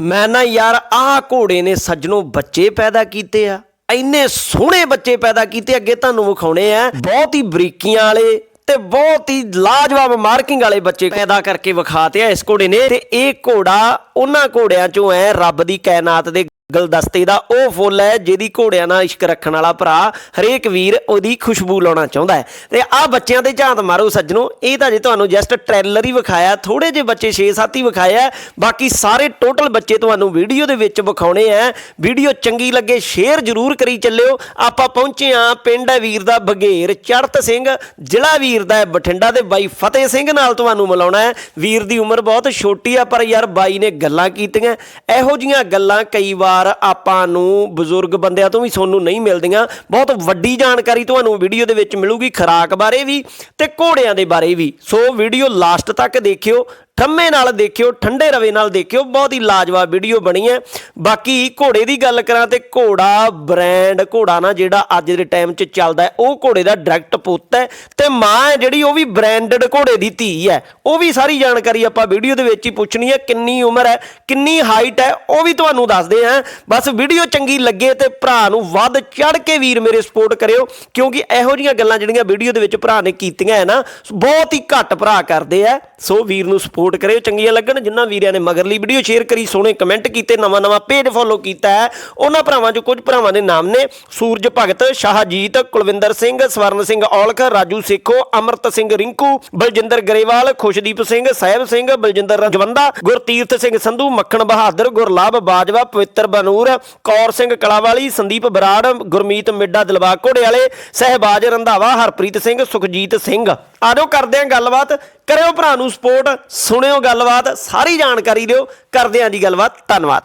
ਮੈਂ ਨਾ ਯਾਰ, ਆਹ ਘੋੜੇ ਨੇ ਸੱਜਣੋਂ ਬੱਚੇ ਪੈਦਾ ਕੀਤੇ ਆ। ਇੰਨੇ ਸੋਹਣੇ ਬੱਚੇ ਪੈਦਾ ਕੀਤੇ, ਅੱਗੇ ਤੁਹਾਨੂੰ ਵਿਖਾਉਣੇ ਆ। ਬਹੁਤ ਹੀ ਬਰੀਕੀਆਂ ਵਾਲੇ ਤੇ ਬਹੁਤ ਹੀ ਲਾਜਵਾਬ ਮਾਰਕਿੰਗ ਵਾਲੇ ਬੱਚੇ ਪੈਦਾ ਕਰਕੇ ਵਿਖਾਤੇ ਆ ਇਸ ਘੋੜੇ ਨੇ। ਤੇ ਇਹ ਘੋੜਾ ਉਹਨਾਂ ਘੋੜਿਆਂ ਚੋਂ ਹੈ, ਰੱਬ ਦੀ ਕਾਇਨਾਤ ਦੇ ਗਲਦਸਤੇ ਦਾ ਉਹ ਫੁੱਲ ਹੈ ਜਿਹਦੀ ਘੋੜਿਆਂ ਨਾਲ ਇਸ਼ਕ ਰੱਖਣ ਵਾਲਾ ਭਰਾ ਹਰੇਕ ਵੀਰ ਉਹਦੀ ਖੁਸ਼ਬੂ ਲਾਉਣਾ ਚਾਹੁੰਦਾ ਹੈ। ਤੇ ਆਹ ਬੱਚਿਆਂ 'ਤੇ ਝਾਂਤ ਮਾਰੋ ਸੱਜਣੋ, ਇਹ ਤਾਂ ਜੇ ਤੁਹਾਨੂੰ ਜਸਟ ਟ੍ਰੇਲਰ ਹੀ ਵਿਖਾਇਆ ਥੋੜੇ ਜਿਹੇ ਬੱਚੇ 6-7 ਹੀ ਵਿਖਾਇਆ ਬਾਕੀ ਸਾਰੇ ਟੋਟਲ ਬੱਚੇ ਤੁਹਾਨੂੰ ਵੀਡੀਓ ਦੇ ਵਿੱਚ ਵਿਖਾਉਣੇ ਆ ਵੀਡੀਓ ਚੰਗੀ ਲੱਗੇ ਸ਼ੇਅਰ ਜ਼ਰੂਰ ਕਰੀ ਚੱਲਿਓ। ਆਪਾਂ ਪਹੁੰਚੇ ਆ ਪਿੰਡ ਹੈ ਵੀਰ ਦਾ ਬਘੇਰ ਚੜਤ ਸਿੰਘ, ਜ਼ਿਲ੍ਹਾ ਵੀਰ ਦਾ ਬਠਿੰਡਾ ਦੇ ਬਾਈ ਫਤਿਹ ਸਿੰਘ ਨਾਲ ਤੁਹਾਨੂੰ ਮਿਲਾਉਣਾ ਹੈ। ਵੀਰ ਦੀ ਉਮਰ ਬਹੁਤ ਛੋਟੀ ਆ, ਪਰ ਯਾਰ ਬਾਈ ਨੇ ਗੱਲਾਂ ਕੀਤੀਆਂ। ਇਹੋ ਜੀਆਂ ਗੱਲਾਂ ਕਈ ਵਾਰ ਆਪਾਂ ਨੂੰ ਬਜ਼ੁਰਗ ਬੰਦਿਆਂ ਤੋਂ ਵੀ ਤੁਹਾਨੂੰ ਨਹੀਂ ਮਿਲਦੀਆਂ। ਬਹੁਤ ਵੱਡੀ ਜਾਣਕਾਰੀ ਤੁਹਾਨੂੰ ਵੀਡੀਓ ਦੇ ਵਿੱਚ ਮਿਲੂਗੀ ਖਰਾਕ ਬਾਰੇ ਵੀ ਤੇ ਘੋੜਿਆਂ ਦੇ ਬਾਰੇ ਵੀ। ਸੋ ਵੀਡੀਓ ਲਾਸਟ ਤੱਕ ਦੇਖਿਓ। ਠੰਮੇ ਨਾਲ ਦੇਖਿਓ, ਠੰਡੇ ਰਵੇ ਨਾਲ ਦੇਖਿਓ, ਬਹੁਤ ਹੀ ਲਾਜਵਾਬ ਵੀਡੀਓ ਬਣੀ ਹੈ। ਬਾਕੀ ਘੋੜੇ ਦੀ ਗੱਲ ਕਰਾਂ ਤੇ ਘੋੜਾ ਬ੍ਰਾਂਡ ਘੋੜਾ ਨਾ ਜਿਹੜਾ ਅੱਜ ਦੇ ਟਾਈਮ 'ਚ ਚੱਲਦਾ ਹੈ, ਉਹ ਘੋੜੇ ਦਾ ਡਾਇਰੈਕਟ ਪੁੱਤ ਹੈ ਤੇ ਮਾਂ ਹੈ ਜਿਹੜੀ, ਉਹ ਵੀ ਬ੍ਰਾਂਡਡ ਘੋੜੇ ਦੀ ਧੀ ਹੈ। ਉਹ ਵੀ ਸਾਰੀ ਜਾਣਕਾਰੀ ਆਪਾਂ ਵੀਡੀਓ ਦੇ ਵਿੱਚ ਹੀ ਪੁੱਛਣੀ ਹੈ, ਕਿੰਨੀ ਉਮਰ ਹੈ, ਕਿੰਨੀ ਹਾਈਟ ਹੈ, ਉਹ ਵੀ ਤੁਹਾਨੂੰ ਦੱਸਦੇ ਹਾਂ। ਬਸ ਵੀਡੀਓ ਚੰਗੀ ਲੱਗੇ ਤੇ ਭਰਾ ਨੂੰ ਵੱਧ ਚੜ ਕੇ ਵੀਰ ਮੇਰੇ ਸਪੋਰਟ ਕਰਿਓ, ਕਿਉਂਕਿ ਇਹੋ ਜੀਆਂ ਗੱਲਾਂ ਜਿਹੜੀਆਂ ਵੀਡੀਓ ਦੇ ਵਿੱਚ ਭਰਾ ਨੇ ਕੀਤੀਆਂ ਹੈ ਨਾ, ਬਹੁਤ ਹੀ ਘੱਟ ਭਰਾ ਕਰਦੇ ਆ ਸੋ ਵੀਰ ਨੂੰ ਸਪੋਰਟ ਕਰਿਓ, ਚੰਗੀਆਂ ਲੱਗਣ, ਜਿਨ੍ਹਾਂ ਵੀਰਿਆਂ ਨੇ ਮਗਰਲੀ ਵੀਡੀਓ ਸ਼ੇਅਰ ਕਰੀ, ਸੋਹਣੇ ਕਮੈਂਟ ਕੀਤੇ, ਨਵਾਂ ਨਵਾਂ ਪੇਜ ਫੋਲੋ ਕੀਤਾ ਹੈ। ਉਹਨਾਂ ਭਰਾਵਾਂ ਚੋਂ ਕੁਝ ਭਰਾਵਾਂ ਦੇ ਨਾਮ ਨੇ, ਸੂਰਜ ਭਗਤ, ਸ਼ਾਹਜੀਤ, ਕੁਲਵਿੰਦਰ ਸਿੰਘ, ਸਵਰਨ ਸਿੰਘ ਔਲਖ, ਰਾਜੂ ਸੇਖੋ, ਅਮਰਤ ਸਿੰਘ ਰਿੰਕੂ, ਬਲਜਿੰਦਰ ਗਰੇਵਾਲ, ਖੁਸ਼ਦੀਪ ਸਿੰਘ, ਸਾਹਿਬ ਸਿੰਘ, ਬਲਜਿੰਦਰ ਰਜਵੰਦਾ, ਗੁਰਤੀਰਥ ਸਿੰਘ ਸੰਧੂ, ਮੱਖਣ ਬਹਾਦਰ, ਗੁਰਲਾਭ ਬਾਜਵਾ, ਪਵਿੱਤਰ ਬਨੂਰ, ਕੌਰ ਸਿੰਘ ਕਲਾਵਾਲੀ, ਸੰਦੀਪ ਬਰਾੜ, ਗੁਰਮੀਤ ਮਿੱਡਾ, ਦਿਲਬਾਗ ਘੋੜੇ ਵਾਲੇ ਸਹਿਬਾਜ ਰੰਧਾਵਾ, ਹਰਪ੍ਰੀਤ ਸਿੰਘ, ਸੁਖਜੀਤ ਸਿੰਘ। ਆਜੋ ਕਰਦੇ ਆਂ ਗੱਲਬਾਤ। ਕਰਿਓ ਭਰਾ ਨੂੰ ਸਪੋਰਟ ਸੁਣਿਓ ਗੱਲਬਾਤ, ਸਾਰੀ ਜਾਣਕਾਰੀ ਦਿਓ ਕਰਦੇ ਆਂ ਜੀ ਗੱਲਬਾਤ, ਧੰਨਵਾਦ।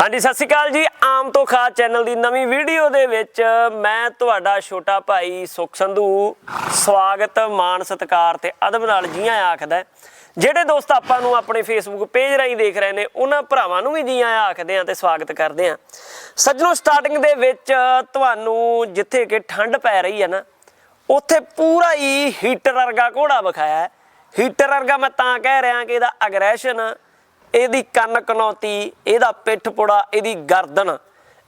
ਹਾਂਜੀ, ਸਤਿ ਸ਼੍ਰੀ ਅਕਾਲ ਜੀ। ਆਮ ਤੋਂ ਖਾਸ ਚੈਨਲ ਦੀ ਨਵੀਂ ਵੀਡੀਓ ਦੇ ਵਿੱਚ ਮੈਂ ਤੁਹਾਡਾ ਛੋਟਾ ਭਾਈ ਸੁਖ ਸੰਧੂ। ਸਵਾਗਤ, ਮਾਣ, ਸਤਿਕਾਰ ਤੇ ਅਦਬ ਨਾਲ ਜੀਆਂ ਆਖਦਾ ਜਿਹੜੇ ਦੋਸਤ ਆਪਾਂ ਨੂੰ ਆਪਣੇ ਫੇਸਬੁੱਕ ਪੇਜ ਰਾਹੀਂ ਦੇਖ ਰਹੇ ਨੇ, ਉਹਨਾਂ ਭਰਾਵਾਂ ਨੂੰ ਵੀ ਜੀਆਂ ਆਖਦੇ ਆ ਤੇ ਸਵਾਗਤ ਕਰਦੇ ਆ ਸੱਜਣੋ ਸਟਾਰਟਿੰਗ ਦੇ ਵਿੱਚ ਤੁਹਾਨੂੰ ਜਿੱਥੇ ਕਿ ਠੰਡ ਪੈ ਰਹੀ ਹੈ ਨਾ, ਉੱਥੇ ਪੂਰਾ ਹੀ ਹੀਟਰ ਵਰਗਾ ਘੋੜਾ ਵਿਖਾਇਆ ਹੈ। ਹੀਟਰ ਵਰਗਾ ਮੈਂ ਤਾਂ ਕਹਿ ਰਿਹਾ ਕਿ ਇਹਦਾ ਅਗਰੈਸ਼ਨ ਇਹਦੀ ਕੰਨ ਕਨੌਤੀ, ਇਹਦਾ ਪਿੱਠ ਪੁੜਾ, ਇਹਦੀ ਗਰਦਨ,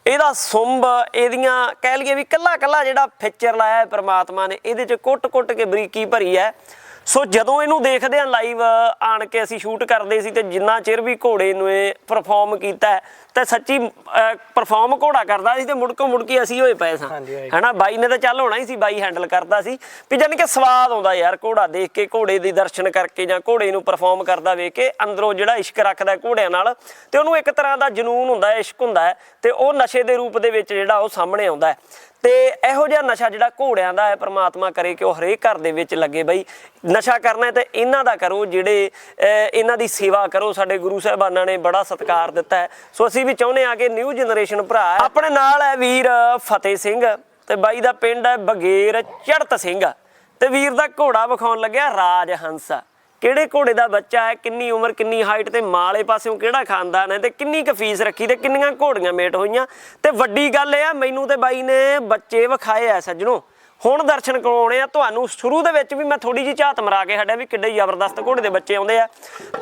ਇਹਦਾ ਸੁੰਬ, ਇਹਦੀਆਂ ਕਹਿ ਲਈਏ ਵੀ ਕੱਲਾ ਕੱਲਾ ਜਿਹੜਾ ਫੀਚਰ ਲਾਇਆ ਹੈ ਪ੍ਰਮਾਤਮਾ ਨੇ, ਇਹਦੇ ਚ ਕੁੱਟ-ਕੁੱਟ ਕੇ ਬਰੀਕੀ ਭਰੀ ਹੈ। ਸੋ ਜਦੋਂ ਇਹਨੂੰ ਦੇਖਦੇ ਆ ਲਾਈਵ ਆਣ ਕੇ ਅਸੀਂ ਸ਼ੂਟ ਕਰਦੇ ਸੀ ਤੇ ਜਿੰਨਾ ਚਿਰ ਵੀ ਘੋੜੇ ਨੂੰ ਇਹ ਪਰਫਾਰਮ ਕੀਤਾ ਤੇ ਸੱਚੀ ਪਰਫਾਰਮ ਘੋੜਾ ਕਰਦਾ ਸੀ ਤੇ ਮੁੜਕੋ ਮੁੜਕੀ ਅਸੀਂ ਹੋਏ ਪਏ ਸਾਂ। ਹਨਾ ਬਾਈ ਨੇ ਤਾਂ ਚੱਲ ਹੋਣਾ ਹੀ ਸੀ ਬਾਈ ਹੈਂਡਲ ਕਰਦਾ ਸੀ। ਵੀ ਜਾਨੀ ਕਿ ਸਵਾਦ ਆਉਂਦਾ ਯਾਰ ਘੋੜਾ ਦੇਖ ਕੇ ਘੋੜੇ ਦੇ ਦਰਸ਼ਨ ਕਰਕੇ ਜਾਂ ਘੋੜੇ ਨੂੰ ਪਰਫਾਰਮ ਕਰਦਾ ਵੇਖ ਕੇ ਅੰਦਰੋਂ ਜਿਹੜਾ ਇਸ਼ਕ ਰੱਖਦਾ ਘੋੜਿਆਂ ਨਾਲ ਤੇ ਉਹਨੂੰ ਇੱਕ ਤਰ੍ਹਾਂ ਦਾ ਜਨੂਨ ਹੁੰਦਾ ਹੈ ਇਸ਼ਕ ਹੁੰਦਾ ਹੈ ਤੇ ਉਹ ਨਸ਼ੇ ਦੇ ਰੂਪ ਦੇ ਵਿੱਚ ਜਿਹੜਾ ਉਹ ਸਾਹਮਣੇ ਆਉਂਦਾ ਹੈ। ਤੇ ਇਹੋ ਜਿਹਾ ਨਸ਼ਾ ਜਿਹੜਾ ਘੋੜਿਆਂ ਦਾ ਹੈ ਪ੍ਰਮਾਤਮਾ ਕਰੇ ਕਿ ਉਹ ਹਰੇਕ ਘਰ ਦੇ ਵਿੱਚ ਲੱਗੇ ਬਈ। ਨਸ਼ਾ ਕਰਨਾ ਹੈ ਤੇ ਇਹਨਾਂ ਦਾ ਕਰੋ ਜਿਹੜੇ ਇਹਨਾਂ ਦੀ ਸੇਵਾ ਕਰੋ। ਸਾਡੇ ਗੁਰੂ ਸਾਹਿਬਾਨਾਂ ਨੇ ਬੜਾ ਸਤਿਕਾਰ ਦਿੱਤਾ ਹੈ। ਸੋ ਅਸੀਂ ਵੀ ਚਾਹੁੰਦੇ ਆ ਕਿ ਨਿਊ ਜਨਰੇਸ਼ਨ ਭਰਾ ਆਪਣੇ ਨਾਲ ਹੈ ਵੀਰ ਫਤਿਹ ਸਿੰਘ ਤੇ ਬਾਈ ਦਾ ਪਿੰਡ ਹੈ ਬਗੇਰ ਚੜਤ ਸਿੰਘ। ਤੇ ਵੀਰ ਦਾ ਘੋੜਾ ਵਿਖਾਉਣ ਲੱਗਿਆ ਰਾਜ ਹੰਸ ਕਿਹੜੇ ਘੋੜੇ ਦਾ ਬੱਚਾ ਹੈ, ਕਿੰਨੀ ਉਮਰ, ਕਿੰਨੀ ਹਾਈਟ ਤੇ ਮਾਲੇ ਪਾਸਿਓਂ ਕਿਹੜਾ ਖਾਨਦਾਨ ਹੈ ਤੇ ਕਿੰਨੀ ਕੁ ਫੀਸ ਰੱਖੀ ਤੇ ਕਿੰਨੀਆਂ ਘੋੜੀਆਂ ਮੇਟ ਹੋਈਆਂ। ਤੇ ਵੱਡੀ ਗੱਲ ਇਹ ਆ, ਮੈਨੂੰ ਤੇ ਬਾਈ ਨੇ ਬੱਚੇ ਵਿਖਾਏ ਆ ਸੱਜਣੋ। ਹੁਣ ਦਰਸ਼ਨ ਕਰਾਉਣੇ ਆ। ਤੁਹਾਨੂੰ ਸ਼ੁਰੂ ਦੇ ਵਿੱਚ ਵੀ ਮੈਂ ਥੋੜੀ ਜਿਹੀ ਝਾਤ ਮਰਾ ਕੇ ਹਟਿਆ ਵੀ ਕਿੱਡੇ ਜ਼ਬਰਦਸਤ ਘੋੜੇ ਦੇ ਬੱਚੇ ਆਉਂਦੇ ਆ।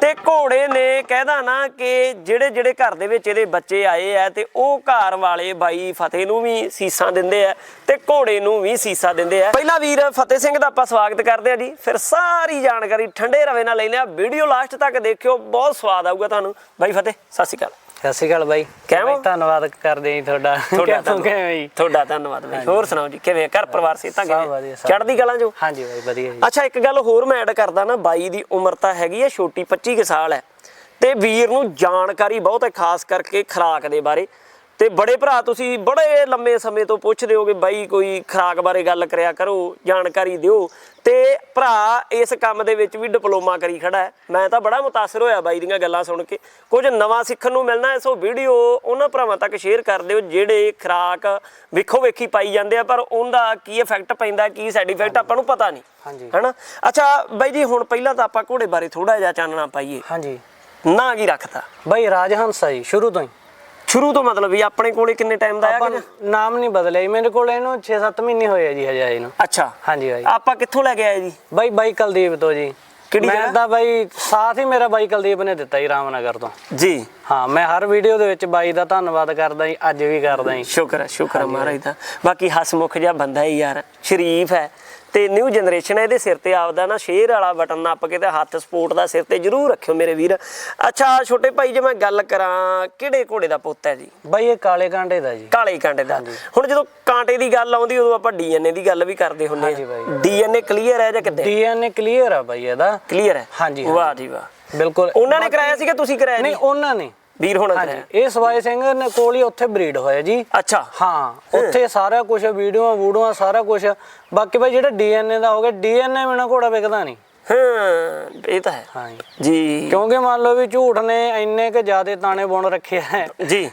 ਤੇ ਘੋੜੇ ਨੇ ਕਹਿਦਾ ਨਾ ਕਿ ਜਿਹੜੇ ਜਿਹੜੇ ਘਰ ਦੇ ਵਿੱਚ ਇਹਦੇ ਬੱਚੇ ਆਏ ਆ ਤੇ ਉਹ ਘਰ ਵਾਲੇ ਬਾਈ ਫਤਿਹ ਨੂੰ ਵੀ ਸੀਸਾਂ ਦਿੰਦੇ ਆ ਤੇ ਘੋੜੇ ਨੂੰ ਵੀ ਸੀਸਾ ਦਿੰਦੇ ਆ। ਪਹਿਲਾਂ ਵੀਰ ਫਤਿਹ ਸਿੰਘ ਦਾ ਆਪਾਂ ਸਵਾਗਤ ਕਰਦੇ ਆ ਜੀ। ਫਿਰ ਸਾਰੀ ਜਾਣਕਾਰੀ ਠੰਡੇ ਰਵੇ ਨਾਲ ਲੈਨੇ ਆ। ਵੀਡੀਓ ਲਾਸਟ ਤੱਕ ਦੇਖਿਓ। ਬਹੁਤ ਸਵਾਦ ਆਊਗਾ ਤੁਹਾਨੂੰ। ਬਾਈ ਫਤਿਹ, ਸਤਿ ਸ਼੍ਰੀ ਅਕਾਲ। ਸਤਿ ਸ਼੍ਰੀ ਅਕਾਲ ਬਾਈ। ਕਿਵੇਂ? ਬਾਈ, ਧੰਨਵਾਦ ਕਰਦੇ ਜੀ ਤੁਹਾਡਾ। ਤੁਹਾਡਾ ਕਿਵੇਂ ਕਿਵੇਂ ਜੀ ਤੁਹਾਡਾ ਧੰਨਵਾਦ ਬਾਈ। ਹੋਰ ਸੁਣਾਓ ਜੀ ਕਿਵੇਂ ਘਰ ਪਰਿਵਾਰ ਸਿਹਤਾਂ ਸਭ ਵਧੀਆ, ਕਿਵੇਂ ਸਭ ਚੜ੍ਹਦੀ ਕਲਾਂ ਜੋ ਹਾਂਜੀ ਬਾਈ ਵਧੀਆ ਜੀ। ਅੱਛਾ ਇੱਕ ਗੱਲ ਹੋਰ ਮੈਂ ਐਡ ਕਰਦਾ ਨਾ ਬਾਈ ਦੀ ਉਮਰ ਤਾਂ ਹੈਗੀ ਹੈ ਛੋਟੀ 25 ਕੁ ਸਾਲ ਹੈ। ਤੇ ਵੀਰ ਨੂੰ ਜਾਣਕਾਰੀ ਬਹੁਤ ਹੈ ਖਾਸ ਕਰਕੇ ਖਰਾਕ ਦੇ ਬਾਰੇ। ਤੇ ਬੜੇ ਭਰਾ ਤੁਸੀਂ ਬੜੇ ਲੰਮੇ ਸਮੇਂ ਤੋਂ ਪੁੱਛਦੇ ਹੋਗੇ ਬਾਈ ਕੋਈ ਖਰਾਕ ਬਾਰੇ ਗੱਲ ਕਰਿਆ ਕਰੋ ਜਾਣਕਾਰੀ ਦਿਓ। ਤੇ ਭਰਾ ਇਸ ਕੰਮ ਦੇ ਵਿੱਚ ਵੀ ਡਿਪਲੋਮਾ ਕਰੀ ਖੜਾ ਮੈਂ ਤਾਂ ਬੜਾ ਮੁਤਾਸਰ ਹੋਇਆ ਬਾਈ ਦੀਆਂ ਗੱਲਾਂ ਸੁਣ ਕੇ। ਕੁਝ ਨਵਾਂ ਸਿੱਖਣ ਨੂੰ ਮਿਲਣਾ ਸੋ ਵੀਡੀਓ ਉਹਨਾਂ ਭਰਾਵਾਂ ਤੱਕ ਸ਼ੇਅਰ ਕਰ ਦਿਓ ਜਿਹੜੇ ਖਰਾਕ ਵੇਖੋ ਵੇਖੀ ਪਾਈ ਜਾਂਦੇ ਆ ਪਰ ਉਹਦਾ ਕੀ ਇਫੈਕਟ ਪੈਂਦਾ ਕੀ ਸਾਈਡ ਇਫੈਕਟ ਆਪਾਂ ਨੂੰ ਪਤਾ ਨਹੀਂ। ਹੈਨਾ? ਅੱਛਾ ਬਾਈ ਜੀ ਹੁਣ ਪਹਿਲਾਂ ਤਾਂ ਆਪਾਂ ਘੋੜੇ ਬਾਰੇ ਥੋੜਾ ਜਿਹਾ ਚਾਨਣਾ ਪਾਈਏ। ਹਾਂਜੀ। ਨਾਂ ਕੀ ਰੱਖਤਾ? ਬਾਈ ਰਾਜਹੰਸ ਆ ਜੀ ਸ਼ੁਰੂ ਤੋਂ ਹੀ। ਸ਼ੁਰੂ ਤੋਂ ਮਤਲਬ ਵੀ ਆਪਣੇ ਕੋਲੇ ਕਿੰਨੇ ਟਾਈਮ ਦਾ ਆਪਾਂ ਆਇਆ ਨਾਮ ਨਹੀਂ ਬਦਲਿਆ ਜੀ ਮੇਰੇ ਕੋਲ ਇਹਨੂੰ 6-7 ਮਹੀਨੇ ਹੋਏ ਆ ਜੀ ਹਜੇ ਆਏ ਨੂੰ। ਅੱਛਾ। ਹਾਂਜੀ ਬਾਈ ਆਪਾਂ ਕਿੱਥੋਂ ਲੈ ਕੇ ਆਏ ਜੀ? ਬਾਈ ਬਾਈ ਕੁਲਦੀਪ ਤੋਂ ਜੀ। ਕਿਹੜੀ ਮੈਂ ਜਗ੍ਹਾ? ਤਾਂ ਬਾਈ ਸਾਥ ਹੀ ਮੇਰਾ ਬਾਈ ਕੁਲਦੀਪ ਨੇ ਦਿੱਤਾ ਜੀ ਰਾਮਨਗਰ ਤੋਂ। ਜੀ। ਹਾਂ ਮੈਂ ਹਰ ਵੀਡੀਓ ਦੇ ਵਿੱਚ ਬਾਈ ਦਾ ਧੰਨਵਾਦ ਕਰਦਾ ਜੀ ਅੱਜ ਵੀ ਕਰਦਾ ਜੀ। ਸ਼ੁਕਰ ਹੈ ਸ਼ੁਕਰ ਹੈ ਮਹਾਰਾਜ ਦਾ। ਬਾਕੀ ਹਸਮੁਖ ਜਿਹਾ ਬੰਦਾ ਹੈ ਯਾਰ ਸ਼ਰੀਫ ਹੈ। ਤੇ ਨਿਊ ਜਨਰੇਸ਼ਨ ਹੈ ਇਹਦੇ ਸਿਰ ਤੇ ਆਪਦਾ ਨਾ ਸ਼ੇਅਰ ਵਾਲਾ ਬਟਨ ਨੱਪ ਕੇ ਤੇ ਹੱਥ ਸਪੋਰਟ ਦਾ ਸਿਰ ਤੇ ਜਰੂਰ ਰੱਖਿਓ ਮੇਰੇ ਵੀਰ। ਅੱਛਾ ਛੋਟੇ ਭਾਈ ਜੇ ਮੈਂ ਗੱਲ ਕਰਾਂ ਕਿਹੜੇ ਘੋੜੇ ਦਾ ਪੁੱਤ ਹੈ ਜੀ? ਬਾਈ ਇਹ ਕਾਲੇ ਕਾਂਡੇ ਦਾ ਜੀ। ਕਾਲੇ ਕਾਂਟੇ ਦਾ। ਹੁਣ ਜਦੋਂ ਕਾਂਟੇ ਦੀ ਗੱਲ ਆਉਂਦੀ ਉਦੋਂ ਆਪਾਂ ਡੀਐਨਏ ਦੀ ਗੱਲ ਵੀ ਕਰਦੇ ਹੁੰਦੇ ਬਾਈ। ਡੀਐਨਏ ਕਲੀਅਰ ਹੈ ਜਾਂ ਕਿੱਦਾਂ? ਡੀਐਨਏ ਕਲੀਅਰ ਆ ਬਾਈ ਇਹਦਾ। ਕਲੀਅਰ ਹੈ। ਹਾਂਜੀ, ਵਾਹ ਜੀ ਵਾਹ। ਬਿਲਕੁਲ। ਉਹਨਾਂ ਨੇ ਕਰਾਇਆ ਸੀ ਕਿ ਤੁਸੀਂ ਕਰਾਇਆ ਨਹੀਂ ਉਹਨਾਂ ਨੇ। ਵੀਰ ਹੋਣਾ ਹਾਂਜੀ ਇਹ ਸਵਾਈ ਸਿੰਘ ਨੇ ਕੋਲ ਹੀ ਉੱਥੇ ਬਰੀਡ ਹੋਇਆ ਜੀ। ਅੱਛਾ। ਹਾਂ ਉੱਥੇ ਸਾਰਾ ਕੁਝ ਵੀਡੀਓਆਂ ਵੂਡੀਓਆਂ ਸਾਰਾ ਕੁਝ ਬਾਕੀ ਬਾਈ ਜਿਹੜਾ ਡੀਐਨਏ ਦਾ ਹੋ ਗਿਆ ਡੀਐਨਏ ਬਿਨਾ ਘੋੜਾ ਵਿਕਦਾ ਨਹੀਂ। ਹਾਂ ਇਹ ਤਾਂ ਹੈ। ਹਾਂ ਜੀ। ਕਿਉਂਕਿ ਮੰਨ ਲਓ ਵੀ ਝੂਠ ਨੇ ਇੰਨੇ ਕਿ ਜ਼ਿਆਦੇ ਤਾਣੇ ਬੁਣ ਰੱਖੇ ਹੈ। ਜੀ।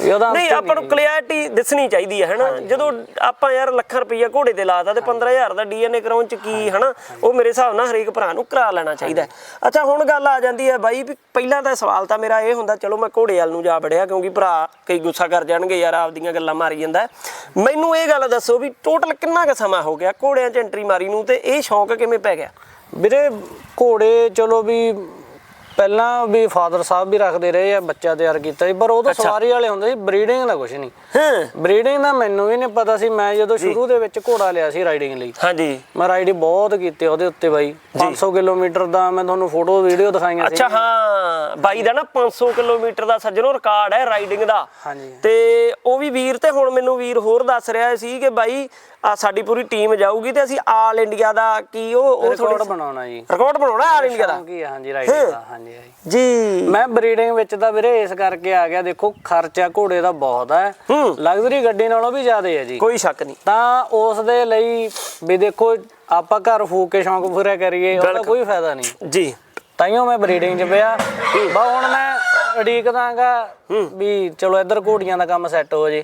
ਉਹਦਾ ਨਹੀਂ ਆਪਾਂ ਨੂੰ ਕਲੈਰਿਟੀ ਦਿਸਣੀ ਚਾਹੀਦੀ ਹੈ ਹਨਾ? ਜਦੋਂ ਆਪਾਂ ਯਾਰ ਲੱਖਾਂ ਰੁਪਈਆ ਘੋੜੇ ਤੇ ਲਾਤਾ ਤੇ 15000 ਦਾ ਡੀਐਨਏ ਕਰਾਉਣ ਚ ਕੀ ਹਨਾ? ਉਹ ਮੇਰੇ ਹਿਸਾਬ ਨਾਲ ਹਰੇਕ ਭਰਾ ਨੂੰ ਕਰਾ ਲੈਣਾ ਚਾਹੀਦਾ। ਅੱਛਾ ਹੁਣ ਗੱਲ ਆ ਜਾਂਦੀ ਹੈ ਬਾਈ ਵੀ ਪਹਿਲਾਂ ਤਾਂ ਸਵਾਲ ਤਾਂ ਮੇਰਾ ਇਹ ਹੁੰਦਾ ਚਲੋ ਮੈਂ ਘੋੜੇ ਵਾਲ ਨੂੰ ਜਾ ਵੜਿਆ ਕਿਉਂਕਿ ਭਰਾ ਕਈ ਗੁੱਸਾ ਕਰ ਜਾਣਗੇ ਯਾਰ ਆਪਦੀਆਂ ਗੱਲਾਂ ਮਾਰੀ ਜਾਂਦਾ। ਮੈਨੂੰ ਇਹ ਗੱਲ ਦੱਸੋ ਵੀ ਟੋਟਲ ਕਿੰਨਾ ਕੁ ਸਮਾਂ ਹੋ ਗਿਆ ਘੋੜਿਆਂ 'ਚ ਐਂਟਰੀ ਮਾਰੀ ਨੂੰ ਤੇ ਇਹ ਸ਼ੌਂਕ ਕਿਵੇਂ ਪੈ ਗਿਆ? ਵੀਰੇ ਘੋੜੇ ਚਲੋ ਵੀ ਪਹਿਲਾਂ ਵੀ ਫਾਦਰ ਸਾਹਿਬ ਵੀ ਰੱਖਦੇ ਰਹੇ ਆ ਬੱਚਾ ਤਿਆਰ ਕੀਤਾ ਸੀ ਪਰ ਉਹ ਤਾਂ ਸਵਾਰੀ ਵਾਲੇ ਹੁੰਦੇ ਸੀ ਬਰੀਡਿੰਗ ਦਾ ਕੁਝ ਨਹੀਂ। ਹਾਂ। ਬਰੀਡਿੰਗ ਦਾ ਮੈਨੂੰ ਵੀ ਨਹੀਂ ਪਤਾ ਸੀ ਮੈਂ ਜਦੋਂ ਸ਼ੁਰੂ ਦੇ ਵਿੱਚ ਘੋੜਾ ਲਿਆ ਸੀ ਰਾਈਡਿੰਗ ਲਈ। ਹਾਂਜੀ। ਮੈਂ ਰਾਈਡਿੰਗ ਬਹੁਤ ਕੀਤੀ ਉਹਦੇ ਉੱਤੇ ਬਾਈ। 500 ਕਿਲੋਮੀਟਰ ਦਾ ਮੈਂ ਤੁਹਾਨੂੰ ਫੋਟੋ ਵੀਡੀਓ ਦਿਖਾਈਆਂ ਸੀ ਅੱਛਾ ਹਾਂ। ਬਾਈ ਦਾ ਨਾ 500 ਕਿਲੋਮੀਟਰ ਦਾ ਸੱਜਣੋ ਰਿਕਾਰਡ ਹੈ ਰਾਈਡਿੰਗ ਦਾ। ਹਾਂਜੀ। ਤੇ ਉਹ ਵੀ ਵੀਰ ਤੇ ਹੁਣ ਮੈਨੂੰ ਵੀਰ ਹੋਰ ਦੱਸ ਰਿਹਾ ਸੀ ਕਿ ਬਾਈ ਆ ਸਾਡੀ ਪੂਰੀ ਟੀਮ ਜਾਊਗੀ ਤੇ ਅਸੀਂ ਆਲ ਇੰਡੀਆ ਦਾ ਕੀ ਉਹ ਉਹ ਰਿਕਾਰਡ ਬਣਾਉਣਾ ਜੀ। ਰਿਕਾਰਡ ਬਣਾਉਣਾ ਆਲ ਇੰਡੀਆ ਦਾ? ਕੀ ਹਾਂਜੀ ਰਾਈਡਿੰਗ ਦਾ ਹਾਂਜੀ। ਹਾਂਜੀ ਜੀ। ਮੈਂ ਬਰੀਡਿੰਗ ਵਿੱਚ ਤਾਂ ਵੀਰੇ ਇਸ ਕਰਕੇ ਆ ਗਿਆ ਦੇਖੋ ਖਰਚਾ ਘੋੜੇ ਦਾ ਬਹੁਤ ਹੈ। ਹੂੰ। ਲਗਜ਼ਰੀ ਗੱਡੀ ਨਾਲੋਂ ਵੀ ਜ਼ਿਆਦਾ ਹੈ ਜੀ। ਕੋਈ ਸ਼ੱਕ ਨਹੀਂ। ਤਾਂ ਉਸ ਦੇ ਲਈ ਵੀ ਦੇਖੋ ਆਪਾਂ ਘਰ ਫੂਕ ਕੇ ਸ਼ੌਂਕ ਪੂਰਾ ਕਰੀਏ ਉਹਦਾ ਕੋਈ ਫਾਇਦਾ ਨਹੀਂ। ਜੀ। ਤਾਈਓ ਮੈਂ ਬਰੀਡਿੰਗ 'ਚ ਪਿਆ। ਬਾ ਹੁਣ ਮੈਂ ਉਡੀਕਦਾਗਾ ਵੀ ਚਲੋ ਇੱਧਰ ਘੋੜੀਆਂ ਦਾ ਕੰਮ ਸੈੱਟ ਹੋ ਜੇ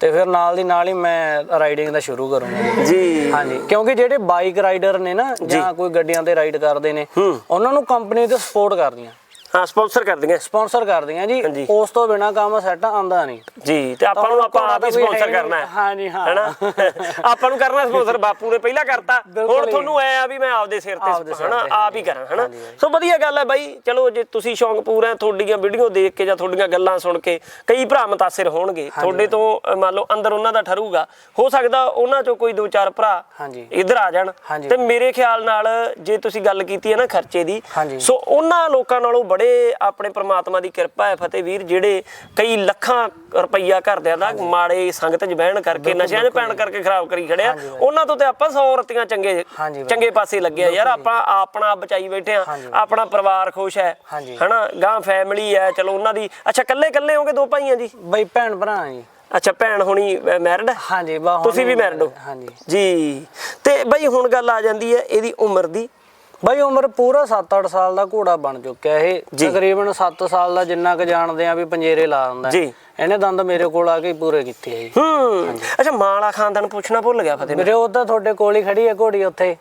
ਤੇ ਫਿਰ ਨਾਲ ਦੀ ਨਾਲ ਹੀ ਮੈਂ ਰਾਈਡਿੰਗ ਦਾ ਸ਼ੁਰੂ ਕਰੂੰਗਾ। ਜੀ। ਹਾਂਜੀ ਕਿਉਂਕਿ ਜਿਹੜੇ ਬਾਈਕ ਰਾਈਡਰ ਨੇ ਨਾ ਜਾਂ। ਕੋਈ ਗੱਡੀਆਂ ਤੇ ਰਾਈਡ ਕਰਦੇ ਨੇ। ਉਹਨਾਂ ਨੂੰ ਕੰਪਨੀ ਤੇ ਸਪੋਰਟ ਕਰਦੀਆਂ। ਹਾਂ ਸਪਾਂਸਰ ਕਰ ਦਿੰਗੇ ਸਪਾਂਸਰ ਕਰਦੀਆਂ ਜੀ। ਉਸ ਤੋਂ ਬਿਨਾ ਕੰਮ ਸੈੱਟ ਆਂਦਾ ਨਹੀਂ। ਜੀ ਤੇ ਆਪਾਂ ਨੂੰ ਆਪਾਂ ਆਪ ਹੀ ਸਪਾਂਸਰ। ਕਰਨਾ ਹੈ। ਹਾਂਜੀ ਹਾਂ। ਹੈਨਾ? ਆਪਾਂ ਨੂੰ ਕਰਨਾ ਸਪਾਂਸਰ ਬਾਪੂ ਨੇ ਪਹਿਲਾਂ ਕਰਤਾ। ਹੁਣ। ਤੁਹਾਨੂੰ ਐ ਆ ਵੀ ਮੈਂ ਆਪਦੇ ਸਿਰ ਤੇ ਹਨਾ ਆਪ ਹੀ ਕਰਾਂ ਹਨਾ। ਸੋ ਵਧੀਆ ਗੱਲ ਹੈ ਬਾਈ। ਚਲੋ ਜੇ ਤੁਸੀਂ ਸ਼ੌਂਕ ਪੂਰਾ ਤੁਹਾਡੀਆਂ ਵੀਡੀਓ ਦੇਖ ਕੇ ਜਾਂ ਤੁਹਾਡੀਆਂ ਗੱਲਾਂ ਸੁਣ ਕੇ ਕਈ ਭਰਾ ਮਤਾਸਿਰ ਹੋਣਗੇ। ਤੁਹਾਡੇ ਤੋਂ ਮੰਨ ਲਓ ਅੰਦਰ ਉਹਨਾਂ ਦਾ ਠਰੂਗਾ। ਹੋ ਸਕਦਾ ਉਹਨਾਂ ਚੋਂ ਕੋਈ ਦੋ ਚਾਰ ਭਰਾ ਇੱਧਰ ਆ ਜਾਣ। ਤੇ ਮੇਰੇ ਖਿਆਲ ਨਾਲ ਜੇ ਤੁਸੀਂ ਗੱਲ ਕੀਤੀ ਹੈ ਨਾ ਖਰਚੇ ਦੀ। ਸੋ ਉਹਨਾਂ ਲੋਕਾਂ ਨਾਲੋਂ ਬੜੇ ਆਪਣੇ ਪ੍ਰਮਾਤਮਾ ਦੀ ਕਿਰਪਾ ਹੈ ਫਤਿਹ ਵੀਰ ਜਿਹੜੇ ਕਈ ਲੱਖਾਂ ਰੁਪਈਆ ਘਰਦਿਆਂ ਦਾ ਮਾੜੇ ਸੰਗਤ 'ਚ ਬਹਿਣ ਕਰਕੇ ਨਸ਼ਿਆਂ 'ਚ ਪੈਣ ਕਰਕੇ ਖਰਾਬ ਕਰੀ ਖੜਿਆ। ਉਹਨਾਂ ਤੋਂ ਤੇ ਆਪਾਂ 100 ਰਤੀਆਂ ਚੰਗੇ। ਚੰਗੇ ਪਾਸੇ ਲੱਗੇ ਆ ਯਾਰ ਆਪਾਂ ਆਪਣਾ ਬਚਾਈ ਬੈਠੇ ਆ। ਆਪਣਾ ਪਰਿਵਾਰ ਖੁਸ਼ ਹੈ। ਹਨਾ? ਗਾਂ ਫੈਮਿਲੀ ਹੈ ਚਲੋ ਉਹਨਾਂ ਦੀ। ਅੱਛਾ ਕੱਲੇ ਕੱਲੇ ਹੋਗੇ ਦੋ ਭਾਈਆਂ ਜੀ? ਬਈ ਭੈਣ ਭਰਾ ਜੀ। ਅੱਛਾ ਭੈਣ ਹੁਣੀ ਮੈਰਿਡ ਹਾਂਜੀ ਤੁਸੀਂ ਵੀ married ਹੋ? ਹਾਂਜੀ। ਜੀ। ਤੇ ਬਈ ਹੁਣ ਗੱਲ ਆ ਜਾਂਦੀ ਹੈ ਇਹਦੀ ਉਮਰ ਦੀ। ਬਈ ਉਮਰ ਪੂਰਾ 7-8 ਸਾਲ ਦਾ ਘੋੜਾ ਬਣ ਚੁੱਕਿਆ ਇਹ। ਤਕਰੀਬਨ 7 ਸਾਲ ਦਾ ਜਿੰਨਾ ਕੁ ਜਾਣਦੇ ਆ ਵੀ ਪੰਜੇਰੇ ਲਾ ਦਿੰਦਾ ਜੀ। ਇਹਨੇ ਦੰਦ ਮੇਰੇ ਕੋਲ ਆ ਕੇ ਪੂਰੇ ਕੀਤੇ ਆ ਜੀ। ਹੂੰ। ਅੱਛਾ ਮਾਲਾ ਖਾਨਦਾਨ ਪੁੱਛਣਾ ਭੁੱਲ ਗਿਆ ਫਤਿਹ ਮੇਰੇ ਉਹ ਤਾਂ ਤੁਹਾਡੇ ਕੋਲ ਹੀ ਖੜੀ ਹੈ ਘੋੜੀ ਉੱਥੇ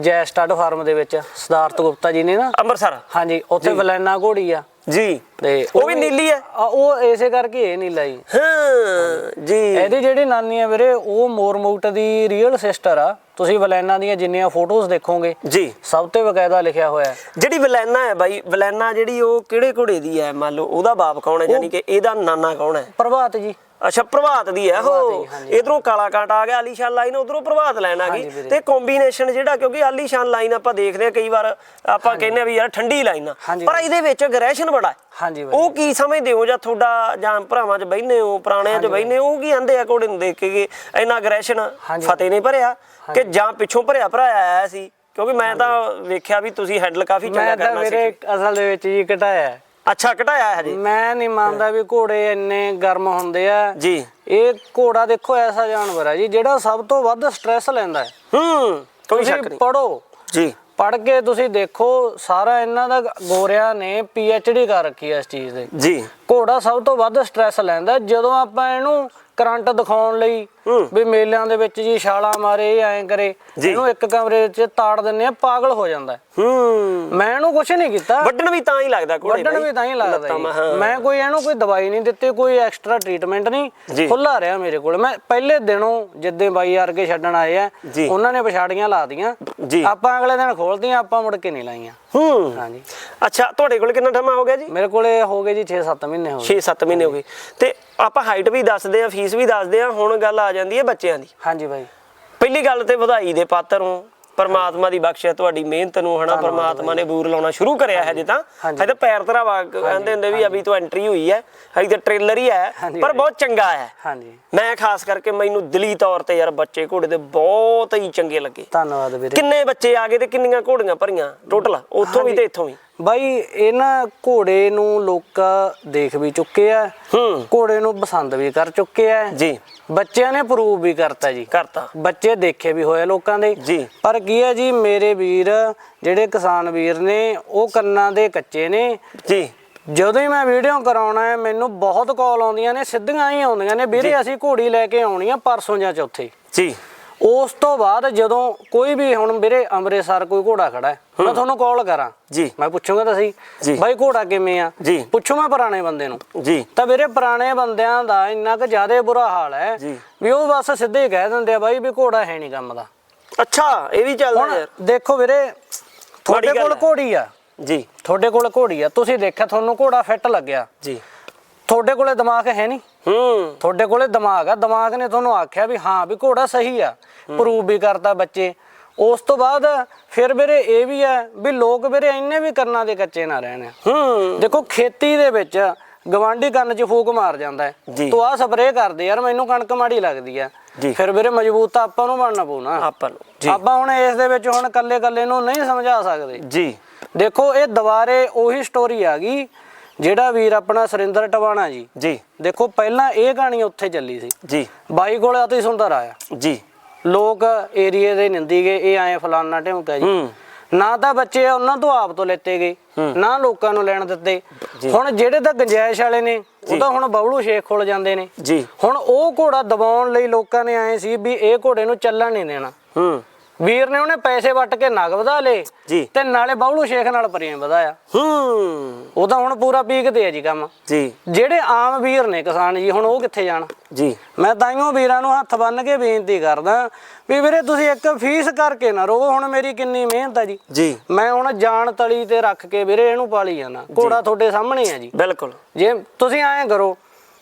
ਜੈ ਸਟੱਡ ਫਾਰਮ ਦੇ ਵਿੱਚ ਸਿਧਾਰਥ ਗੁਪਤਾ ਜੀ ਨੇ ਨਾ। ਅੰਮ੍ਰਿਤਸਰ। ਹਾਂਜੀ ਉੱਥੇ ਵਲੈਨਾ ਘੋੜੀ ਆ। ਜੀ। ਤੇ ਉਹ ਵੀ ਨੀਲੀ ਹੈ। ਆ, ਉਹ ਇਸੇ ਕਰਕੇ ਇਹ ਨੀਲਾ ਜੀ। ਹਾਂ ਜੀ। ਇਹਦੀ ਜਿਹੜੀ ਨਾਨੀ ਆ ਵੀਰੇ ਉਹ ਮੋਰਮੁਕਟ ਦੀ ਰੀਅਲ ਸਿਸਟਰ ਆ। ਤੁਸੀਂ ਵਲੈਨਾ ਦੀਆਂ ਜਿੰਨੀਆਂ ਫੋਟੋਜ਼ ਦੇਖੋਗੇ ਜੀ। ਸਭ ਤੇ ਬਕਾਇਦਾ ਲਿਖਿਆ ਹੋਇਆ ਹੈ। ਜਿਹੜੀ ਵਲੈਨਾ ਹੈ ਬਾਈ ਵਲੈਨਾ ਜਿਹੜੀ ਉਹ ਕਿਹੜੇ ਘੋੜੇ ਦੀ ਹੈ? ਮੰਨ ਲਓ ਉਹਦਾ ਬਾਪ ਕੌਣ ਹੈ? ਯਾਨੀ ਕਿ ਇਹਦਾ ਨਾਨਾ ਕੌਣ ਹੈ? ਪ੍ਰਭਾਤ ਜੀ। ਅੱਛਾ ਪ੍ਰਭਾਤ ਦੀ ਹੈ ਉਹ ਇਧਰੋਂ ਕਾਲਾ ਕਾਂਟ ਆ ਗਿਆ ਆਲੀਸ਼ਾਨ ਲਾਈਨ ਉਧਰੋਂ ਪ੍ਰਭਾਤ ਲਾਈਨ ਆ ਗਈ। ਤੇ ਕੰਬੀਨੇਸ਼ਨ ਜਿਹੜਾ ਕਿਉਂਕਿ ਆਲੀਸ਼ਾਨ ਲਾਈਨ ਆਪਾਂ ਦੇਖਦੇ ਆ ਕਈ ਵਾਰ ਆਪਾਂ ਕਹਿੰਦੇ ਆ ਵੀ ਯਾਰ ਠੰਡੀ ਲਾਈਨ ਆ। ਪਰ ਇਹਦੇ ਵਿੱਚ ਅਗਰੈਸ਼ਨ ਬੜਾ ਹੈ। ਹਾਂਜੀ ਉਹ ਕੀ ਸਮਝਦੇ ਹੋ ਜਾਂ ਤੁਹਾਡਾ ਜਾਂ ਭਰਾਵਾਂ 'ਚ ਬੈਠਨੇ ਹੋ ਪੁਰਾਣਿਆਂ 'ਚ ਬੈਠਨੇ ਹੋ ਉਹ ਕੀ ਆਂਦੇ ਨੂੰ ਦੇਖ ਕੇ ਇੰਨਾ ਅਗਰੈਸ਼ਨ ਹਾਂਜੀ। ਫਤਿਹ ਨੇ ਭਰਿਆ ਕਿ ਜਾਂ ਪਿੱਛੋਂ ਭਰਿਆ ਭਰਾ ਆਇਆ ਸੀ? ਕਿਉਂਕਿ ਮੈਂ ਤਾਂ ਵੇਖਿਆ ਵੀ ਤੁਸੀਂ ਹੈਂਡਲ ਕਾਫੀ ਚੰਗਾ ਮੈਂ ਤਾਂ ਕਰਨਾ ਵੀਰੇ ਸੀ ਅਸਲ ਦੇ ਵਿੱਚ ਜੀ ਘਟਾਇਆ। ਹੈ। ਅੱਛਾ ਘਟਾਇਆ ਹੈ ਹਜੇ? ਮੈਂ ਨਹੀਂ ਮੰਨਦਾ ਵੀ ਘੋੜੇ ਇੰਨੇ ਗਰਮ ਹੁੰਦੇ ਆ। ਜੀ। ਇਹ ਘੋੜਾ ਦੇਖੋ ਐਸਾ ਜਾਨਵਰ ਹੈ ਜੀ ਜਿਹੜਾ ਸਭ ਤੋਂ ਵੱਧ ਸਟ੍ਰੈਸ ਲੈਂਦਾ ਹੈ। ਹੂੰ ਕੋਈ ਸ਼ੱਕ ਨਹੀਂ। ਪੜੋ ਜੀ। ਪੜ ਕੇ ਤੁਸੀਂ ਦੇਖੋ ਸਾਰਾ ਇਹਨਾਂ ਦਾ ਗੋਰਿਆਂ ਨੇ ਡੀ ਕਰ ਰੱਖੀ ਹੈ ਇਸ ਚੀਜ਼ ਦੇ। ਜੀ। ਘੋੜਾ ਸਭ ਤੋਂ ਵੱਧ ਸਟ੍ਰੈਸ ਲੈਂਦਾ ਜਦੋਂ ਆਪਾਂ ਇਹਨੂੰ ਕਰੰਟ ਦਿਖਾਉਣ ਲਈ ਵੀ ਮੇਲਿਆਂ ਦੇ ਵਿੱਚ ਜੀ ਛਾਲਾਂ ਮਾਰੇ ਐਂ ਕਰੇ। ਇਹਨੂੰ ਇੱਕ ਕਮਰੇ 'ਚ ਤਾੜ ਦਿੰਨੇ ਆ ਪਾਗਲ ਹੋ ਜਾਂਦਾ ਹੈ। ਮੈਂ ਇਹਨੂੰ ਕੁਝ ਨਹੀਂ ਕੀਤਾ। ਵੱਢਣ ਵੀ ਤਾਂ ਹੀ ਲੱਗਦਾ ਵੱਢਣ ਬਾਈ। ਵੀ ਤਾਂ ਹੀ ਲੱਗਦਾ ਮੈਂ- ਕੋਈ ਇਹਨੂੰ ਕੋਈ ਦਵਾਈ ਨਹੀਂ ਦਿੱਤੀ ਕੋਈ ਐਕਸਟਰਾ ਟ੍ਰੀਟਮੈਂਟ। ਨਹੀਂ। ਖੁੱਲਾ ਰਿਹਾ ਮੇਰੇ ਕੋਲ। ਮੈਂ ਪਹਿਲੇ ਦਿਨੋਂ ਜਿੱਦੇ ਬਾਈ ਵਰਗੇ ਛੱਡਣ ਆਏ ਆ। ਉਹਨਾਂ ਨੇ ਪਛਾੜੀਆਂ ਲਾਤੀਆਂ। ਆਪਾਂ ਅਗਲੇ ਦਿਨ ਖੋਲਦੀਆਂ ਆਪਾਂ ਮੁੜ ਕੇ ਨਹੀਂ ਲਾਈਆਂ। ਹੂੰ। ਹਾਂਜੀ। ਅੱਛਾ ਤੁਹਾਡੇ ਕੋਲ ਕਿੰਨਾ ਟਾਈਮ ਹੋ ਗਿਆ ਜੀ? ਮੇਰੇ ਕੋਲੇ ਹੋ ਗਏ ਜੀ 6-7 ਮਹੀਨੇ ਹੋ ਗਏ। 6-7 ਮਹੀਨੇ ਹੋ ਗਏ। ਤੇ ਆਪਾਂ ਹਾਈਟ ਵੀ ਦੱਸਦੇ ਆ ਫੀਸ ਵੀ ਦੱਸਦੇ ਆ ਹੁਣ ਗੱਲ ਆ ਜਾਂਦੀ ਹੈ ਬੱਚਿਆਂ ਦੀ। ਹਾਂਜੀ ਬਾਈ। ਪਹਿਲੀ ਗੱਲ ਤੇ ਵਧਾਈ ਦੇ ਪਾਤਰ ਹੋ ਪਰਮਾਤਮਾ ਦੀ ਬਖਸ਼ਿਸ਼ ਤੁਹਾਡੀ ਮਿਹਨਤ ਨੂੰ ਹਨਾ ਪਰਮਾਤਮਾ ਨੇ ਬੂਰ ਲਾਉਣਾ ਸ਼ੁਰੂ ਕਰਿਆ ਹੈ ਜੇ ਤਾਂ। ਹਜੇ। ਤਾਂ ਪੈਰ ਤਰਾ ਵਾ ਕਹਿੰਦੇ ਹੁੰਦੇ ਵੀ ਅਭੀ ਤੋਂ ਐਂਟਰੀ ਹੋਈ ਹੈ। ਹਜੇ ਤਾਂ ਟ੍ਰੇਲਰ ਹੀ ਹੈ ਪਰ। ਬਹੁਤ ਚੰਗਾ ਹੈ। ਹਾਂਜੀ। ਮੈਂ ਖਾਸ ਕਰਕੇ ਮੈਨੂੰ ਦਿਲੀ ਤੌਰ ਤੇ ਯਾਰ ਬੱਚੇ ਘੋੜੇ ਦੇ ਬਹੁਤ ਹੀ ਚੰਗੇ ਲੱਗੇ। ਧੰਨਵਾਦ ਵੀਰੇ। ਕਿੰਨੇ ਬੱਚੇ ਆ ਗਏ ਤੇ ਕਿੰਨੀਆਂ ਘੋੜੀਆਂ ਭਰੀਆਂ ਟੋਟਲ ਉੱਥੋਂ ਵੀ ਤੇ ਇੱਥੋਂ ਵੀ। ਬਾਈ ਇਹਨਾਂ ਘੋੜੇ ਨੂੰ ਲੋਕ ਦੇਖ ਵੀ ਚੁੱਕੇ ਆ। ਹੂੰ। ਘੋੜੇ ਨੂੰ ਪਸੰਦ ਵੀ ਕਰ ਚੁੱਕੇ ਆ। ਜੀ। ਬੱਚਿਆਂ ਨੇ ਪ੍ਰੂਵ ਵੀ ਕਰਤਾ ਜੀ। ਕਰਤਾ। ਬੱਚੇ ਦੇਖੇ ਵੀ ਹੋਏ ਲੋਕਾਂ ਦੇ। ਜੀ। ਪਰ ਕੀ ਹੈ ਜੀ ਮੇਰੇ ਵੀਰ ਜਿਹੜੇ ਕਿਸਾਨ ਵੀਰ ਨੇ ਉਹ ਕੰਨਾਂ ਦੇ ਕੱਚੇ ਨੇ। ਜੀ। ਜਦੋਂ ਹੀ ਮੈਂ ਵੀਡੀਓ ਕਰਾਉਣਾ ਹੈ ਮੈਨੂੰ ਬਹੁਤ ਕਾਲ ਆਉਂਦੀਆਂ ਨੇ ਸਿੱਧੀਆਂ ਹੀ ਆਉਂਦੀਆਂ ਨੇ ਵੀਰੇ ਅਸੀਂ ਘੋੜੀ ਲੈ ਕੇ ਆਉਣੀ ਆ ਪਰਸੋਂ ਜਾਂ ਚੌਥੇ। ਜੀ। ਉਸ ਤੋਂ ਬਾਅਦ ਜਦੋਂ ਕੋਈ ਵੀ ਹੁਣ ਵੀਰੇ ਅੰਮ੍ਰਿਤਸਰ ਕੋਈ ਘੋੜਾ ਖੜਾ ਹੈ ਮੈਂ ਤੁਹਾਨੂੰ ਕਾਲ ਕਰਾਂ। ਜੀ। ਮੈਂ ਪੁੱਛੂੰਗਾ ਤਾਂ। ਸਹੀ ਬਾਈ ਘੋੜਾ ਕਿਵੇਂ ਆ? ਜੀ। ਪੁੱਛੂ ਮੈਂ ਪੁਰਾਣੇ ਬੰਦੇ ਨੂੰ। ਜੀ। ਤਾਂ ਵੀਰੇ ਪੁਰਾਣੇ ਬੰਦਿਆਂ ਦਾ ਇੰਨਾ ਕੁ ਜ਼ਿਆਦਾ ਬੁਰਾ ਹਾਲ ਹੈ। ਵੀ ਉਹ ਬਸ ਸਿੱਧੇ ਕਹਿ ਦਿੰਦੇ ਆ ਬਾਈ ਵੀ ਘੋੜਾ ਹੈ ਨਹੀਂ ਕੰਮ ਦਾ। ਅੱਛਾ ਇਹ ਵੀ ਚੱਲਦਾ ਯਾਰ। ਦੇਖੋ ਵੀਰੇ ਤੁਹਾਡੇ ਕੋਲ। ਘੋੜੀ ਆ। ਜੀ। ਤੁਹਾਡੇ ਕੋਲ ਘੋੜੀ ਆ। ਤੁਸੀਂ ਦੇਖਿਆ ਤੁਹਾਨੂੰ ਘੋੜਾ ਫਿੱਟ ਲੱਗਿਆ। ਜੀ। ਤੁਹਾਡੇ ਕੋਲੇ ਦਿਮਾਗ ਹੈ ਨਹੀਂ? ਹੂੰ। ਤੁਹਾਡੇ ਕੋਲੇ ਦਿਮਾਗ ਆ ਦਿਮਾਗ ਨੇ ਤੁਹਾਨੂੰ ਆਖਿਆ ਵੀ ਹਾਂ ਵੀ ਘੋੜਾ ਸਹੀ ਆ ਪ੍ਰੂਵ ਵੀ ਕਰਤਾ ਬੱਚੇ। ਉਸ ਤੋਂ ਬਾਅਦ ਫਿਰ ਵੀਰੇ ਇਹ ਵੀ ਹੈ ਵੀ ਲੋਕ ਵੀਰੇ ਇੰਨੇ ਵੀ ਕਰਨਾ ਦੇ ਕੱਚੇ ਨਾ ਰਹਿਣ। ਹੂੰ। ਦੇਖੋ ਖੇਤੀ ਦੇ ਵਿੱਚ ਗਵਾਂਢੀ ਕੰਨ 'ਚ ਫੂਕ ਮਾਰ ਜਾਂਦਾ। ਹੈ। ਤੂੰ ਆ ਸਪਰੇਅ ਕਰਦੇ ਯਾਰ ਮੈਨੂੰ ਕਣਕ ਮਾੜੀ ਲੱਗਦੀ ਆ। ਫਿਰ ਵੀਰੇ ਮਜ਼ਬੂਤ ਤਾਂ ਆਪਾਂ ਨੂੰ ਬਣਨਾ ਪਊ ਨਾ ਆਪਾਂ ਨੂੰ ਆਪਾਂ ਹੁਣ ਇਸ ਦੇ ਵਿੱਚ ਹੁਣ ਕੱਲੇ ਕੱਲੇ ਨੂੰ ਨਹੀਂ ਸਮਝਾ ਸਕਦੇ। ਜੀ। ਦੇਖੋ ਇਹ ਦੁਬਾਰੇ ਉਹੀ ਸਟੋਰੀ ਆ ਗਈ ਜਿਹੜਾ ਵੀਰ ਆਪਣਾ ਸੁਰਿੰਦਰ ਟਵਾਣਾ ਜੀ ਜੀ। ਦੇਖੋ ਪਹਿਲਾਂ ਇਹ ਕਹਾਣੀ ਉੱਥੇ ਚੱਲੀ ਸੀ। ਜੀ। ਬਾਈ ਕੋਲ ਅਤੀ ਸੁੰਦਰ ਆਇਆ ਜੀ। ਲੋਕ ਏਰੀਏ ਦੇ ਨਿੰਦੀ ਗਏ ਇਹ ਆਏ ਫਲਾਨਾ ਢਿਮਕਾ ਜੀ। ਨਾ ਤਾਂ ਬੱਚੇ ਉਹਨਾਂ ਤੋਂ ਆਪ ਤੋਂ ਲੈਤੇ ਗਏ ਨਾ ਲੋਕਾਂ ਨੂੰ ਲੈਣ ਦਿੱਤੇ। ਹੁਣ ਜਿਹੜੇ ਤਾਂ ਗੰਜਾਇਸ਼ ਵਾਲੇ ਨੇ ਉਹ ਤਾਂ ਹੁਣ ਬਬਲੂ ਸ਼ੇਖ ਕੋਲ ਜਾਂਦੇ ਨੇ। ਜੀ। ਹੁਣ ਉਹ ਘੋੜਾ ਦਬਾਉਣ ਲਈ ਲੋਕਾਂ ਨੇ ਆਏ ਸੀ ਵੀ ਇਹ ਘੋੜੇ ਨੂੰ ਚੱਲਣ ਨਹੀਂ ਦੇਣਾ। ਹੂੰ। ਵੀਰ ਨੇ ਉਹਨੇ ਪੈਸੇ ਵੱਟ ਕੇ ਨਗ ਵਧਾ ਲਏ ਜੀ। ਤੇ ਨਾਲੇ ਬਬਲੂ ਸ਼ੇਖ ਨਾਲ ਪਰੀਆਂ ਵਧਾਇਆ। ਹੂੰ। ਉਹ ਤਾਂ ਹੁਣ ਪੂਰਾ ਪੀਕ ਤੇ ਹੈ ਜੀ ਕੰਮ। ਜੀ। ਜਿਹੜੇ ਆਮ ਵੀਰ ਨੇ ਕਿਸਾਨ ਜੀ ਹੁਣ ਉਹ ਕਿੱਥੇ ਜਾਣ? ਜੀ। ਮੈਂ ਤਾਈਓ ਵੀਰਾਂ ਨੂੰ ਹੱਥ ਬੰਨ ਕੇ ਬੇਨਤੀ ਕਰਦਾ ਵੀ ਵੀਰੇ ਤੁਸੀਂ ਇੱਕ ਫੀਸ ਕਰਕੇ ਨਾ ਰੋਵੋ ਹੁਣ ਮੇਰੀ ਕਿੰਨੀ ਮਿਹਨਤ ਆ ਜੀ। ਜੀ। ਮੈਂ ਹੁਣ ਜਾਨ ਤਲੀ ਤੇ ਰੱਖ ਕੇ ਵੀਰੇ ਇਹਨੂੰ ਪਾਲੀ ਜਾਣਾ ਘੋੜਾ ਤੁਹਾਡੇ ਸਾਹਮਣੇ ਆ ਜੀ। ਬਿਲਕੁਲ। ਜੇ ਤੁਸੀਂ ਐਂ ਕਰੋ